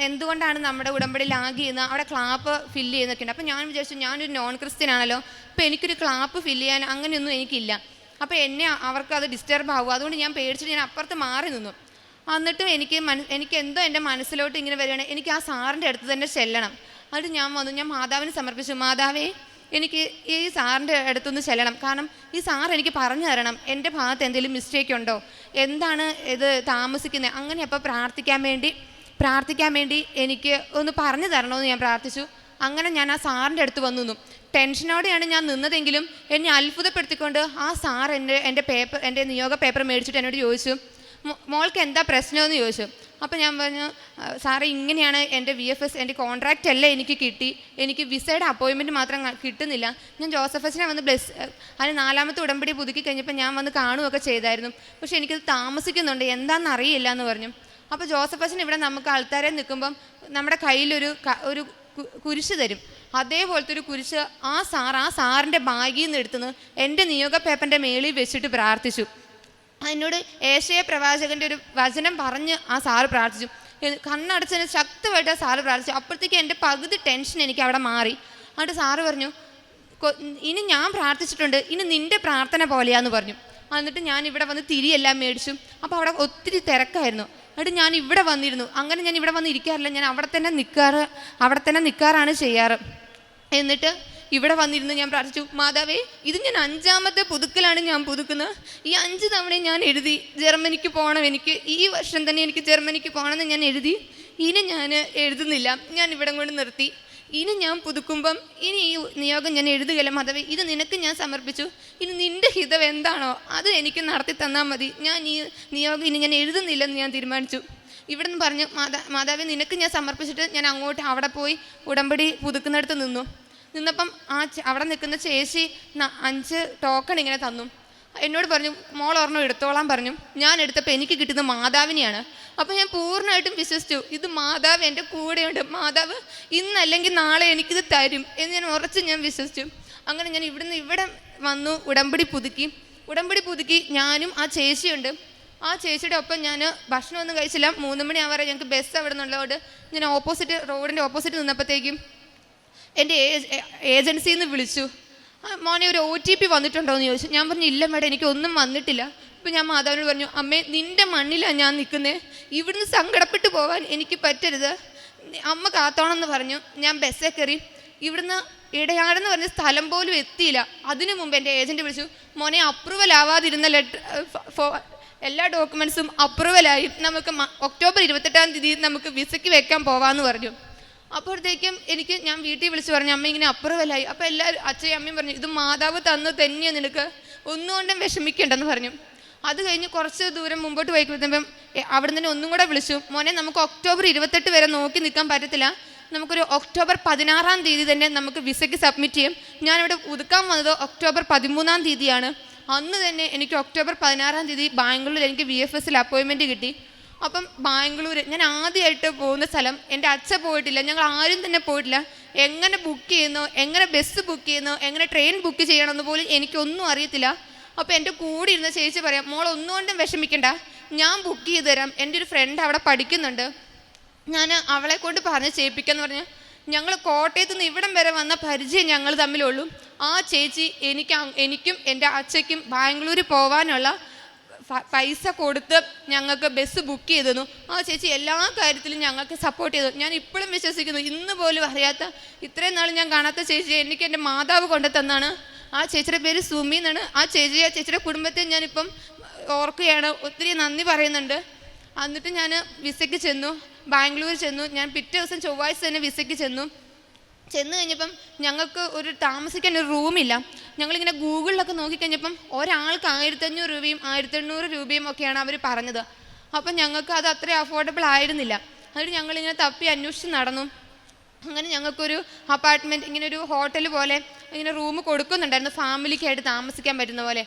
എന്തുകൊണ്ടാണ് നമ്മുടെ ഉടമ്പടി ലാഗ് ചെയ്യുന്നത്? അവിടെ ക്ലാപ്പ് ഫില്ല് ചെയ്യുന്നൊക്കെ ഉണ്ട്. അപ്പോൾ ഞാൻ വിചാരിച്ചു ഞാനൊരു നോൺ ക്രിസ്ത്യൻ ആണല്ലോ അപ്പോൾ എനിക്കൊരു ക്ലാപ്പ് ഫില്ല് ചെയ്യാൻ അങ്ങനെയൊന്നും എനിക്കില്ല. അപ്പോൾ എന്നെ അവർക്ക് അത് ഡിസ്റ്റർബ് ആകും അതുകൊണ്ട് ഞാൻ പേടിച്ചിട്ട് ഞാൻ അപ്പുറത്ത് മാറി നിന്നു. എന്നിട്ടും എനിക്ക് മന എനിക്ക് എന്തോ എന്റെ മനസ്സിലോട്ട് ഇങ്ങനെ വരികയാണ്. എനിക്ക് ആ സാറിന്റെ അടുത്ത് തന്നെ ചെല്ലണം. എന്നിട്ട് ഞാൻ വന്നു. ഞാൻ മാതാവിന് സമർപ്പിച്ചു. മാതാവേ എനിക്ക് ഈ സാറിന്റെ അടുത്തൊന്ന് ചെല്ലണം. കാരണം ഈ സാർ എനിക്ക് പറഞ്ഞു തരണം. എന്റെ ഭാഗത്ത് എന്തെങ്കിലും മിസ്റ്റേക്ക് ഉണ്ടോ? എന്താണ് ഇത് താമസിക്കുന്നത്? അങ്ങനെ അപ്പോൾ പ്രാർത്ഥിക്കാൻ വേണ്ടി പ്രാർത്ഥിക്കാൻ വേണ്ടി എനിക്ക് ഒന്ന് പറഞ്ഞു തരണമെന്ന് ഞാൻ പ്രാർത്ഥിച്ചു. അങ്ങനെ ഞാൻ ആ സാറിന്റെ അടുത്ത് വന്നു നിന്നു. ടെൻഷനോടെയാണ് ഞാൻ നിന്നതെങ്കിലും എന്നെ അത്ഭുതപ്പെടുത്തിക്കൊണ്ട് ആ സാർ എന്റെ എന്റെ പേപ്പർ എന്റെ നിയോഗ പേപ്പർ മേടിച്ചിട്ട് എന്നോട് ചോദിച്ചു. മോൾക്ക് എന്താ പ്രശ്നമെന്ന് ചോദിച്ചു. അപ്പോൾ ഞാൻ പറഞ്ഞു "ആ, സാറേ ഇങ്ങനെയാണ് എന്റെ വി എഫ് എസ് എന്റെ കോൺട്രാക്റ്റ് അല്ല എനിക്ക് കിട്ടി. എനിക്ക് വിസയുടെ അപ്പോയിൻമെന്റ് മാത്രം കിട്ടുന്നില്ല. ഞാൻ ജോസഫസിനെ വന്ന് ബ്ലസ് അതിന് നാലാമത്തെ ഉടമ്പടി പുതുക്കി കഴിഞ്ഞപ്പോൾ ഞാൻ വന്ന് കാണുകയൊക്കെ ചെയ്തായിരുന്നു. പക്ഷെ എനിക്കത് താമസിക്കുന്നുണ്ട്. എന്താണെന്ന് അറിയില്ല എന്ന് പറഞ്ഞു. അപ്പോൾ ജോസഫസിൻ ഇവിടെ നമുക്ക് ആൾക്കാരെ നിൽക്കുമ്പം നമ്മുടെ കയ്യിലൊരു ഒരു കുരിശ് തരും. അതേപോലത്തെ ഒരു കുരിശ് ആ സാർ ആ സാറിന്റെ ബാഗിൽ നിന്ന് എടുത്തുനിന്ന് എന്റെ നിയോഗ പേപ്പറിന്റെ മേളിൽ വെച്ചിട്ട് പ്രാർത്ഥിച്ചു. എന്നോട് ഏഷ്യ പ്രവാചകന്റെ ഒരു വചനം പറഞ്ഞ് ആ സാറ് പ്രാർത്ഥിച്ചു. കണ്ണടച്ചതിന് ശക്തമായിട്ട് ആ സാറ് പ്രാർത്ഥിച്ചു. അപ്പോഴത്തേക്ക് എന്റെ പകുതി ടെൻഷൻ എനിക്ക് അവിടെ മാറി. എന്നിട്ട് സാറ് പറഞ്ഞു ഇനി ഞാൻ പ്രാർത്ഥിച്ചിട്ടുണ്ട്. ഇനി നിന്റെ പ്രാർത്ഥന പോലെയാന്ന് പറഞ്ഞു. എന്നിട്ട് ഞാൻ ഇവിടെ വന്ന് തിരിയെല്ലാം മേടിച്ചു. അപ്പോൾ അവിടെ ഒത്തിരി തിരക്കായിരുന്നു. എന്നിട്ട് ഞാൻ ഇവിടെ വന്നിരുന്നു. അങ്ങനെ ഞാൻ ഇവിടെ വന്ന് ഇരിക്കാറില്ല. ഞാൻ അവിടെ തന്നെ നിൽക്കാറ് അവിടെ തന്നെ നിൽക്കാറാണ് ചെയ്യാറ്. എന്നിട്ട് ഇവിടെ വന്നിരുന്ന് ഞാൻ പ്രാർത്ഥിച്ചു മാതാവേ ഇത് ഞാൻ അഞ്ചാമത്തെ പുതുക്കലാണ് ഞാൻ പുതുക്കുന്നത്. ഈ അഞ്ച് തവണ ഞാൻ എഴുതി ജർമ്മനിക്ക് പോകണം എനിക്ക്. ഈ വർഷം തന്നെ എനിക്ക് ജർമ്മനിക്ക് പോകണമെന്ന് ഞാൻ എഴുതി. ഇനി ഞാൻ എഴുതുന്നില്ല. ഞാൻ ഇവിടെ കൊണ്ട് നിർത്തി. ഇനി ഞാൻ പുതുക്കുമ്പം ഇനി ഈ നിയോഗം ഞാൻ എഴുതുകയല്ല. മാതാവേ ഇത് നിനക്ക് ഞാൻ സമർപ്പിച്ചു. ഇനി നിന്റെ ഹിതം എന്താണോ അത് എനിക്ക് നടത്തി തന്നാൽ മതി. ഞാൻ ഈ നിയോഗം ഇനി ഞാൻ എഴുതുന്നില്ലെന്ന് ഞാൻ തീരുമാനിച്ചു. ഇവിടെ നിന്ന് പറഞ്ഞു മാതാ മാതാവേ നിനക്ക് ഞാൻ സമർപ്പിച്ചിട്ട് ഞാൻ അങ്ങോട്ട് അവിടെ പോയി ഉടമ്പടി പുതുക്കുന്നിടത്ത് നിന്നു. നിന്നപ്പം ആ അവിടെ നിൽക്കുന്ന ചേച്ചി അഞ്ച് ടോക്കൺ ഇങ്ങനെ തന്നു. എന്നോട് പറഞ്ഞു മോൾ ഓർണോ എടുത്തോളാൻ പറഞ്ഞു. ഞാൻ എടുത്തപ്പോൾ എനിക്ക് കിട്ടുന്ന മാതാവിനെയാണ്. അപ്പോൾ ഞാൻ പൂർണമായിട്ടും വിശ്വസിച്ചു. ഇത് മാതാവ് എന്റെ കൂടെയുണ്ട്. മാതാവ് ഇന്നല്ലെങ്കിൽ നാളെ എനിക്കിത് തരും. എന്ന് ഞാൻ ഉറച്ച് ഞാൻ വിശ്വസിച്ചു. അങ്ങനെ ഞാൻ ഇവിടുന്ന് ഇവിടെ വന്നു ഉടമ്പടി പുതുക്കി. ഉടമ്പടി പുതുക്കി ഞാനും ആ ചേച്ചിയുണ്ട്. ആ ചേച്ചിയുടെ ഒപ്പം ഞാൻ ഭക്ഷണമൊന്നും കഴിച്ചില്ല. മൂന്ന് മണി ആവാറെ ഞങ്ങൾക്ക് ബസ് അവിടെ നിന്നുള്ളതുകൊണ്ട് ഞാൻ ഓപ്പോസിറ്റ് റോഡിന്റെ ഓപ്പോസിറ്റ് നിന്നപ്പോഴത്തേക്കും എന്റെ ഏജൻസിയിൽ നിന്ന് വിളിച്ചു. "ആ, മോനെ ഒരു ഒ ടി പി വന്നിട്ടുണ്ടോ എന്ന് ചോദിച്ചു. ഞാൻ പറഞ്ഞു ഇല്ല മേഡം എനിക്കൊന്നും വന്നിട്ടില്ല. ഇപ്പം ഞാൻ മാതാവിനോട് പറഞ്ഞു അമ്മേ നിന്റെ മണ്ണിലാണ് ഞാൻ നിൽക്കുന്നത് ഇവിടുന്ന് സങ്കടപ്പെട്ടു പോകാൻ എനിക്ക് പറ്റരുത്. അമ്മ കാത്തോണമെന്ന് പറഞ്ഞു. ഞാൻ ബസ്സേ കയറി ഇവിടുന്ന് ഇടയാടെന്ന് പറഞ്ഞ സ്ഥലം പോലും എത്തിയില്ല. അതിനു മുമ്പ് എന്റെ ഏജന്റ് വിളിച്ചു മോനെ അപ്രൂവൽ ആവാതിരുന്ന ലെറ്റർ എല്ലാ ഡോക്യുമെൻസും അപ്രൂവലായി നമുക്ക് ഒക്ടോബർ ഇരുപത്തെട്ടാം തീയതി നമുക്ക് വിസയ്ക്ക് വെക്കാൻ പോവാമെന്ന് പറഞ്ഞു. അപ്പോഴത്തേക്കും എനിക്ക് ഞാൻ വീട്ടിൽ വിളിച്ച് പറഞ്ഞു അമ്മ ഇങ്ങനെ അപ്രൂവലായി അപ്പോൾ എല്ലാവരും അച്ഛയും അമ്മയും പറഞ്ഞു ഇത് മാതാവ് തന്നു തന്നെയാണ് നിനക്ക് ഒന്നുകൊണ്ടും വിഷമിക്കേണ്ടെന്ന് പറഞ്ഞു. അത് കഴിഞ്ഞ് കുറച്ച് ദൂരം മുമ്പോട്ട് പോയി കഴിയുമ്പം അവിടെ നിന്ന് ഒന്നും കൂടെ വിളിച്ചു. മോനെ നമുക്ക് ഒക്ടോബർ ഇരുപത്തെട്ട് വരെ നോക്കി നിൽക്കാൻ പറ്റത്തില്ല. നമുക്കൊരു ഒക്ടോബർ പതിനാറാം തീയതി തന്നെ നമുക്ക് വിസയ്ക്ക് സബ്മിറ്റ് ചെയ്യും. ഞാനിവിടെ ഒതുക്കാൻ വന്നത് ഒക്ടോബർ പതിമൂന്നാം തീയതിയാണ്. അന്ന് തന്നെ എനിക്ക് ഒക്ടോബർ പതിനാറാം തീയതി ബാംഗ്ലൂരിൽ എനിക്ക് വി എഫ് എസിൽ അപ്പോയിൻമെന്റ് കിട്ടി. അപ്പം ബാംഗ്ലൂർ ഞാൻ ആദ്യമായിട്ട് പോകുന്ന സ്ഥലം എന്റെ അച്ഛൻ പോയിട്ടില്ല ഞങ്ങൾ ആരും തന്നെ പോയിട്ടില്ല. എങ്ങനെ ബുക്ക് ചെയ്യുന്നു എങ്ങനെ ബസ് ബുക്ക് ചെയ്യുന്നു എങ്ങനെ ട്രെയിൻ ബുക്ക് ചെയ്യണമെന്ന് പോലും എനിക്കൊന്നും അറിയത്തില്ല. അപ്പോൾ എന്റെ കൂടെ ഇരുന്ന ചേച്ചി പറയാം മോൾ ഒന്നുകൊണ്ടും വിഷമിക്കണ്ട ഞാൻ ബുക്ക് ചെയ്ത് തരാം എന്റെ ഒരു ഫ്രണ്ട് അവിടെ പഠിക്കുന്നുണ്ട്. ഞാൻ അവളെ കൊണ്ട് പറഞ്ഞ് ചെയ്യിപ്പിക്കാന്ന് പറഞ്ഞ് ഞങ്ങൾ കോട്ടയത്ത് നിന്ന് ഇവിടം വരെ വന്ന പരിചയം ഞങ്ങൾ തമ്മിലുള്ളൂ. ആ ചേച്ചി എനിക്ക് എനിക്കും എന്റെ അച്ഛയ്ക്കും ബാംഗ്ലൂർ പോകാനുള്ള പൈസ കൊടുത്ത് ഞങ്ങൾക്ക് ബസ് ബുക്ക് ചെയ്തു ആ ചേച്ചി എല്ലാ കാര്യത്തിലും ഞങ്ങൾക്ക് സപ്പോർട്ട് ചെയ്തു. ഞാൻ ഇപ്പോഴും വിശ്വസിക്കുന്നു. ഇന്ന് പോലും അറിയാത്ത ഇത്രയും നാൾ ഞാൻ കാണാത്ത ചേച്ചി എനിക്ക് എന്റെ മാതാവ് കൊണ്ടു തന്നാണ്. ആ ചേച്ചിയുടെ പേര് സുമി എന്നാണ്. ആ ചേച്ചി ആ ചേച്ചിയുടെ കുടുംബത്തെ ഞാനിപ്പം ഓർക്കുകയാണ്. ഒത്തിരി നന്ദി പറയുന്നുണ്ട്. എന്നിട്ട് ഞാൻ വിസയ്ക്ക് ചെന്നു. ബാംഗ്ലൂർ ചെന്നു. ഞാൻ പിറ്റേ ദിവസം ചൊവ്വാഴ്ച തന്നെ വിസയ്ക്ക് ചെന്നു. ചെന്ന് കഴിഞ്ഞപ്പം ഞങ്ങൾക്ക് ഒരു താമസിക്കാൻ ഒരു റൂമില്ല. ഞങ്ങളിങ്ങനെ ഗൂഗിളിലൊക്കെ നോക്കിക്കഴിഞ്ഞപ്പം ഒരാൾക്ക് ആയിരത്തഞ്ഞൂറ് രൂപയും ആയിരത്തെണ്ണൂറ് രൂപയും ഒക്കെയാണ് അവർ പറഞ്ഞത്. അപ്പം ഞങ്ങൾക്ക് അത് അത്ര അഫോർഡബിൾ ആയിരുന്നില്ല. എന്നിട്ട് ഞങ്ങളിങ്ങനെ തപ്പി അന്വേഷിച്ച് നടന്നു. അങ്ങനെ ഞങ്ങൾക്കൊരു അപ്പാർട്ട്മെന്റ് ഇങ്ങനെ ഒരു ഹോട്ടൽ പോലെ ഇങ്ങനെ റൂം കൊടുക്കുന്നുണ്ടായിരുന്നു. ഫാമിലിക്കായിട്ട് താമസിക്കാൻ പറ്റുന്ന പോലെ.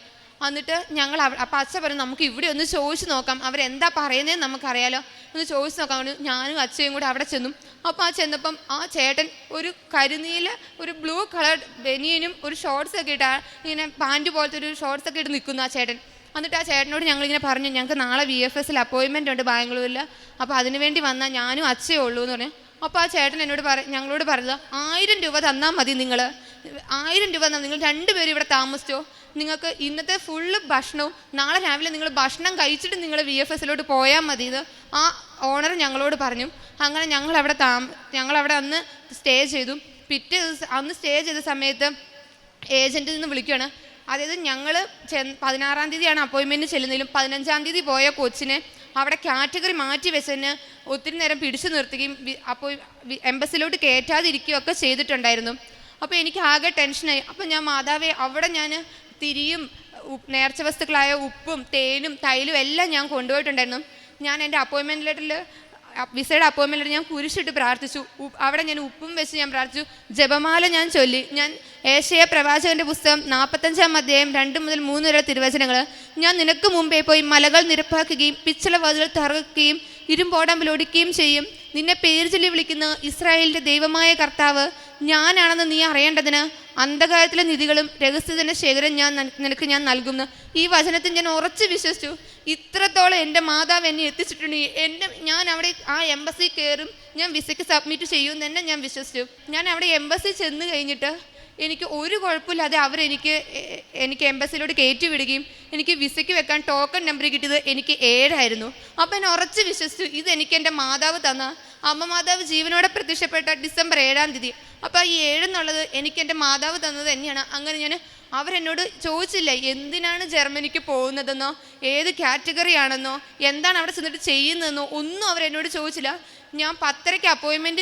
എന്നിട്ട് ഞങ്ങൾ അപ്പം അച്ഛ പറഞ്ഞു നമുക്ക് ഇവിടെ ഒന്ന് ചോദിച്ചു നോക്കാം. അവരെന്താ പറയുന്നതെന്ന് നമുക്കറിയാലോ. ഒന്ന് ചോദിച്ചു നോക്കാം. ഞാനും അച്ഛയും കൂടെ അവിടെ ചെന്നു. അപ്പോൾ ആ ചെന്നപ്പം ആ ചേട്ടൻ ഒരു കരിനീല ഒരു ബ്ലൂ കളർ ബനിയനും ഒരു ഷോർട്സ് ഒക്കെ ഇട്ട് ഇങ്ങനെ പാന്റ് പോലത്തെ ഒരു ഷോർട്സ് ഒക്കെ ഇട്ട് നിൽക്കുന്നു ആ ചേട്ടൻ. എന്നിട്ട് ആ ചേട്ടനോട് ഞങ്ങളിങ്ങനെ പറഞ്ഞു ഞങ്ങൾക്ക് നാളെ വി എഫ് എസിൽ അപ്പോയിൻമെന്റ് ഉണ്ട് ബാംഗ്ലൂരിൽ. അപ്പോൾ അതിനു വേണ്ടി വന്നാൽ ഞാനും അച്ഛയേ ഉള്ളൂ എന്ന് പറഞ്ഞു. അപ്പോൾ ആ ചേട്ടൻ എന്നോട് പറ ഞങ്ങളോട് പറഞ്ഞത് ആയിരം രൂപ തന്നാൽ മതി നിങ്ങൾ ആയിരം രൂപ തന്നാൽ നിങ്ങൾ രണ്ടുപേരും ഇവിടെ താമസിച്ചോ. നിങ്ങൾക്ക് ഇന്നത്തെ ഫുള്ള് ഭക്ഷണവും നാളെ രാവിലെ നിങ്ങൾ ഭക്ഷണം കഴിച്ചിട്ട് നിങ്ങൾ വി എഫ് എസിലോട്ട് പോയാൽ മതി. ഇത് ആ ഓണർ ഞങ്ങളോട് പറഞ്ഞു. അങ്ങനെ ഞങ്ങളവിടെ താമ ഞങ്ങൾ അവിടെ അന്ന് സ്റ്റേ ചെയ്തു. പിറ്റേ ദിവസം അന്ന് സ്റ്റേ ചെയ്ത സമയത്ത് ഏജന്റിൽ നിന്ന് വിളിക്കുകയാണ് അതായത് ഞങ്ങൾ ചെ പതിനാറാം തീയതിയാണ് അപ്പോയിൻമെന്റ് ചെല്ലുന്നതിലും പതിനഞ്ചാം തീയതി പോയ കൊച്ചിനെ അവിടെ കാറ്റഗറി മാറ്റി വെച്ചതിന് ഒത്തിരി നേരം പിടിച്ചു നിർത്തുകയും അപ്പോൾ എംബസിലോട്ട് കയറ്റാതിരിക്കുകയൊക്കെ ചെയ്തിട്ടുണ്ടായിരുന്നു. അപ്പോൾ എനിക്ക് ആകെ ടെൻഷനായി അപ്പോൾ ഞാൻ മാതാവെ അവിടെ ഞാൻ തിരിയും നേർച്ച വസ്തുക്കളായ ഉപ്പും തേനും തൈലും എല്ലാം ഞാൻ കൊണ്ടുപോയിട്ടുണ്ടായിരുന്നു. ഞാൻ എന്റെ അപ്പോയിൻമെന്റ് ലെറ്ററിൽ വിസയുടെ അപ്പോയിൻമെന്റ് ലെറ്റർ ഞാൻ കുരിശിട്ട് പ്രാർത്ഥിച്ചു. അവിടെ ഞാൻ ഉപ്പും വെച്ച് ഞാൻ പ്രാർത്ഥിച്ചു. ജപമാല ഞാൻ ചൊല്ലി. ഞാൻ ഏഷ്യ പ്രവാചകന്റെ പുസ്തകം നാൽപ്പത്തഞ്ചാം അധ്യായം രണ്ട് മുതൽ മൂന്ന് വരെ തിരുവചനങ്ങൾ ഞാൻ നിനക്ക് മുമ്പേ പോയി മലകൾ നിരപ്പാക്കുകയും പിച്ചള വാതിൽ തറക്കുകയും ഇരുമ്പോടമ്പിൽ ഒടിക്കുകയും ചെയ്യും. നിന്നെ പേര് ചൊല്ലി വിളിക്കുന്ന ഇസ്രായേലിന്റെ ദൈവമായ കർത്താവ് ഞാനാണെന്ന് നീ അറിയേണ്ടതിന് അന്ധകാരത്തിലെ നിധികളും രഹസ്യത്തിന്റെ ശേഖരം ഞാൻ നിനക്ക് ഞാൻ നൽകുന്നു. ഈ വചനത്തിൽ ഞാൻ ഉറച്ചു വിശ്വസിച്ചു. ഇത്രത്തോളം എന്റെ മാതാവ് എന്നെ എത്തിച്ചിട്ടുണ്ട്. എന്റെ ഞാൻ അവിടെ ആ എംബസി കയറും. ഞാൻ വിസയ്ക്ക് സബ്മിറ്റ് ചെയ്യും തന്നെ ഞാൻ വിശ്വസിച്ചു. ഞാൻ അവിടെ എംബസി ചെന്ന് കഴിഞ്ഞിട്ട് എനിക്ക് ഒരു കുഴപ്പമില്ലാതെ അവരെനിക്ക് എനിക്ക് എംബസിയിലോട്ട് കയറ്റി വിടുകയും എനിക്ക് വിസയ്ക്ക് വെക്കാൻ ടോക്കൺ നമ്പർ കിട്ടിയത് എനിക്ക് ഏഴായിരുന്നു അപ്പം ഞാൻ ഉറച്ച് വിശ്വസിച്ചു ഇത് എനിക്ക് എന്റെ മാതാവ് തന്ന. അമ്മ മാതാവ് ജീവനോടെ പ്രത്യക്ഷപ്പെട്ട ഡിസംബർ ഏഴാം തീയതി. അപ്പോൾ ഈ ഏഴെന്നുള്ളത് എനിക്ക് എന്റെ മാതാവ് തന്നത് തന്നെയാണ്. അങ്ങനെ ഞാൻ അവരെന്നോട് ചോദിച്ചില്ല എന്തിനാണ് ജർമ്മനിക്ക് പോകുന്നതെന്നോ ഏത് കാറ്റഗറി ആണെന്നോ എന്താണ് അവിടെ ചെന്നിട്ട് ചെയ്യുന്നതെന്നോ ഒന്നും അവരെന്നോട് ചോദിച്ചില്ല. ഞാൻ പത്തരയ്ക്ക് അപ്പോയിൻമെന്റ്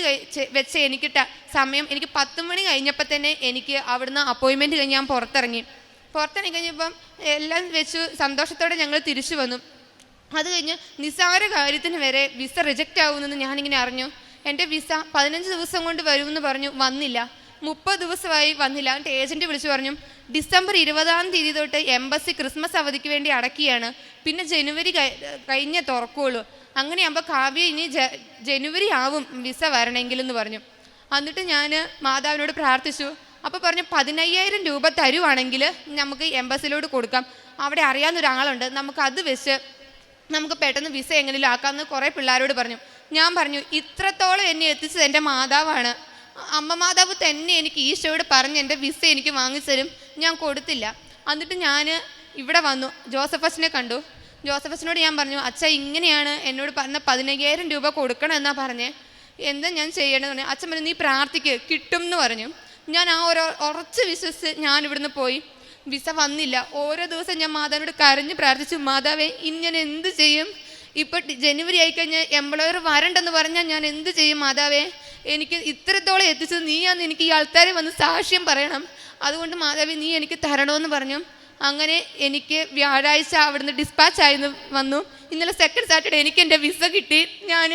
വെച്ച് എനിക്ക് ട- സമയം എനിക്ക് പത്ത് മണി കഴിഞ്ഞപ്പോൾ തന്നെ എനിക്ക് അവിടുന്ന് അപ്പോയിൻമെന്റ് കഴിഞ്ഞ് ഞാൻ പുറത്തിറങ്ങി. പുറത്തിറങ്ങി കഴിഞ്ഞപ്പം എല്ലാം വെച്ച് സന്തോഷത്തോടെ ഞങ്ങൾ തിരിച്ചു വന്നു. അത് കഴിഞ്ഞ് നിസ്സാര കാര്യത്തിന് വരെ വിസ റിജക്റ്റ് ആവുമെന്ന് ഞാനിങ്ങനെ അറിഞ്ഞു. എന്റെ വിസ പതിനഞ്ച് ദിവസം കൊണ്ട് വരുമെന്ന് പറഞ്ഞു വന്നില്ല. മുപ്പത് ദിവസമായി വന്നില്ല. എന്നിട്ട് ഏജന്റ് വിളിച്ചു പറഞ്ഞു ഡിസംബർ ഇരുപതാം തീയതി തൊട്ട് എംബസി ക്രിസ്മസ് അവധിക്ക് വേണ്ടി അടക്കിയാണ് പിന്നെ ജനുവരി കഴിഞ്ഞ തുറക്കുള്ളൂ. അങ്ങനെയാകുമ്പോൾ കാവ്യ ഇനി ജനുവരി ആവും വിസ വരണമെങ്കിൽ എന്ന് പറഞ്ഞു. എന്നിട്ട് ഞാൻ മാതാവിനോട് പ്രാർത്ഥിച്ചു. അപ്പോൾ പറഞ്ഞു പതിനയ്യായിരം രൂപ തരുവാണെങ്കിൽ നമുക്ക് എംബസിലോട് കൊടുക്കാം. അവിടെ അറിയാവുന്ന ഒരാളുണ്ട്. നമുക്ക് അത് വെച്ച് നമുക്ക് പെട്ടെന്ന് വിസ എങ്ങനെയും ആക്കാമെന്ന് കുറേ പിള്ളേരോട് പറഞ്ഞു. ഞാൻ പറഞ്ഞു ഇത്രത്തോളം എന്നെ എത്തിച്ചത് എന്റെ മാതാവാണ്. അമ്മ മാതാവ് തന്നെ എനിക്ക് ഈശോയോട് പറഞ്ഞ് എന്റെ വിസ എനിക്ക് വാങ്ങിച്ചതും ഞാൻ കൊടുത്തില്ല. എന്നിട്ട് ഞാൻ ഇവിടെ വന്നു. ജോസഫസിനെ കണ്ടു. ജോസഫസിനോട് ഞാൻ പറഞ്ഞു അച്ഛ ഇങ്ങനെയാണ് എന്നോട് പറഞ്ഞ പതിനയ്യായിരം രൂപ കൊടുക്കണം എന്നാ പറഞ്ഞേ. എന്താ ഞാൻ ചെയ്യണമെന്ന് പറഞ്ഞു അച്ഛൻ പറഞ്ഞു നീ പ്രാർത്ഥിക്ക് കിട്ടും എന്ന് പറഞ്ഞു. ഞാൻ ആ ഒരു ഉറച്ച് വിശ്വസിച്ച് ഞാൻ ഇവിടുന്ന് പോയി. വിസ വന്നില്ല. ഓരോ ദിവസം ഞാൻ മാതാവിനോട് കരഞ്ഞ് പ്രാർത്ഥിച്ചു മാതാവേ ഞാൻ എന്ത് ചെയ്യും? ഇപ്പൊ ജനുവരി ജനുവരി ആയിക്കഴിഞ്ഞാൽ എംപ്ലോയർ വരണ്ടെന്ന് പറഞ്ഞാൽ ഞാൻ എന്ത് ചെയ്യും മാതാവേ? എനിക്ക് ഇത്രത്തോളം എത്തിച്ചത് നീയാന്ന് എനിക്ക് ഈ ആൾക്കാരെ വന്ന് സാക്ഷ്യം പറയണം. അതുകൊണ്ട് മാതാവേ നീ എനിക്ക് തരണമെന്ന് പറഞ്ഞു. അങ്ങനെ എനിക്ക് വ്യാഴാഴ്ച അവിടുന്ന് ഡിസ്പാച്ച് ആയിരുന്നു വന്നു. ഇന്നലെ സെക്കൻഡ് സാറ്റർഡേ എനിക്ക് എന്റെ വിസ കിട്ടി. ഞാൻ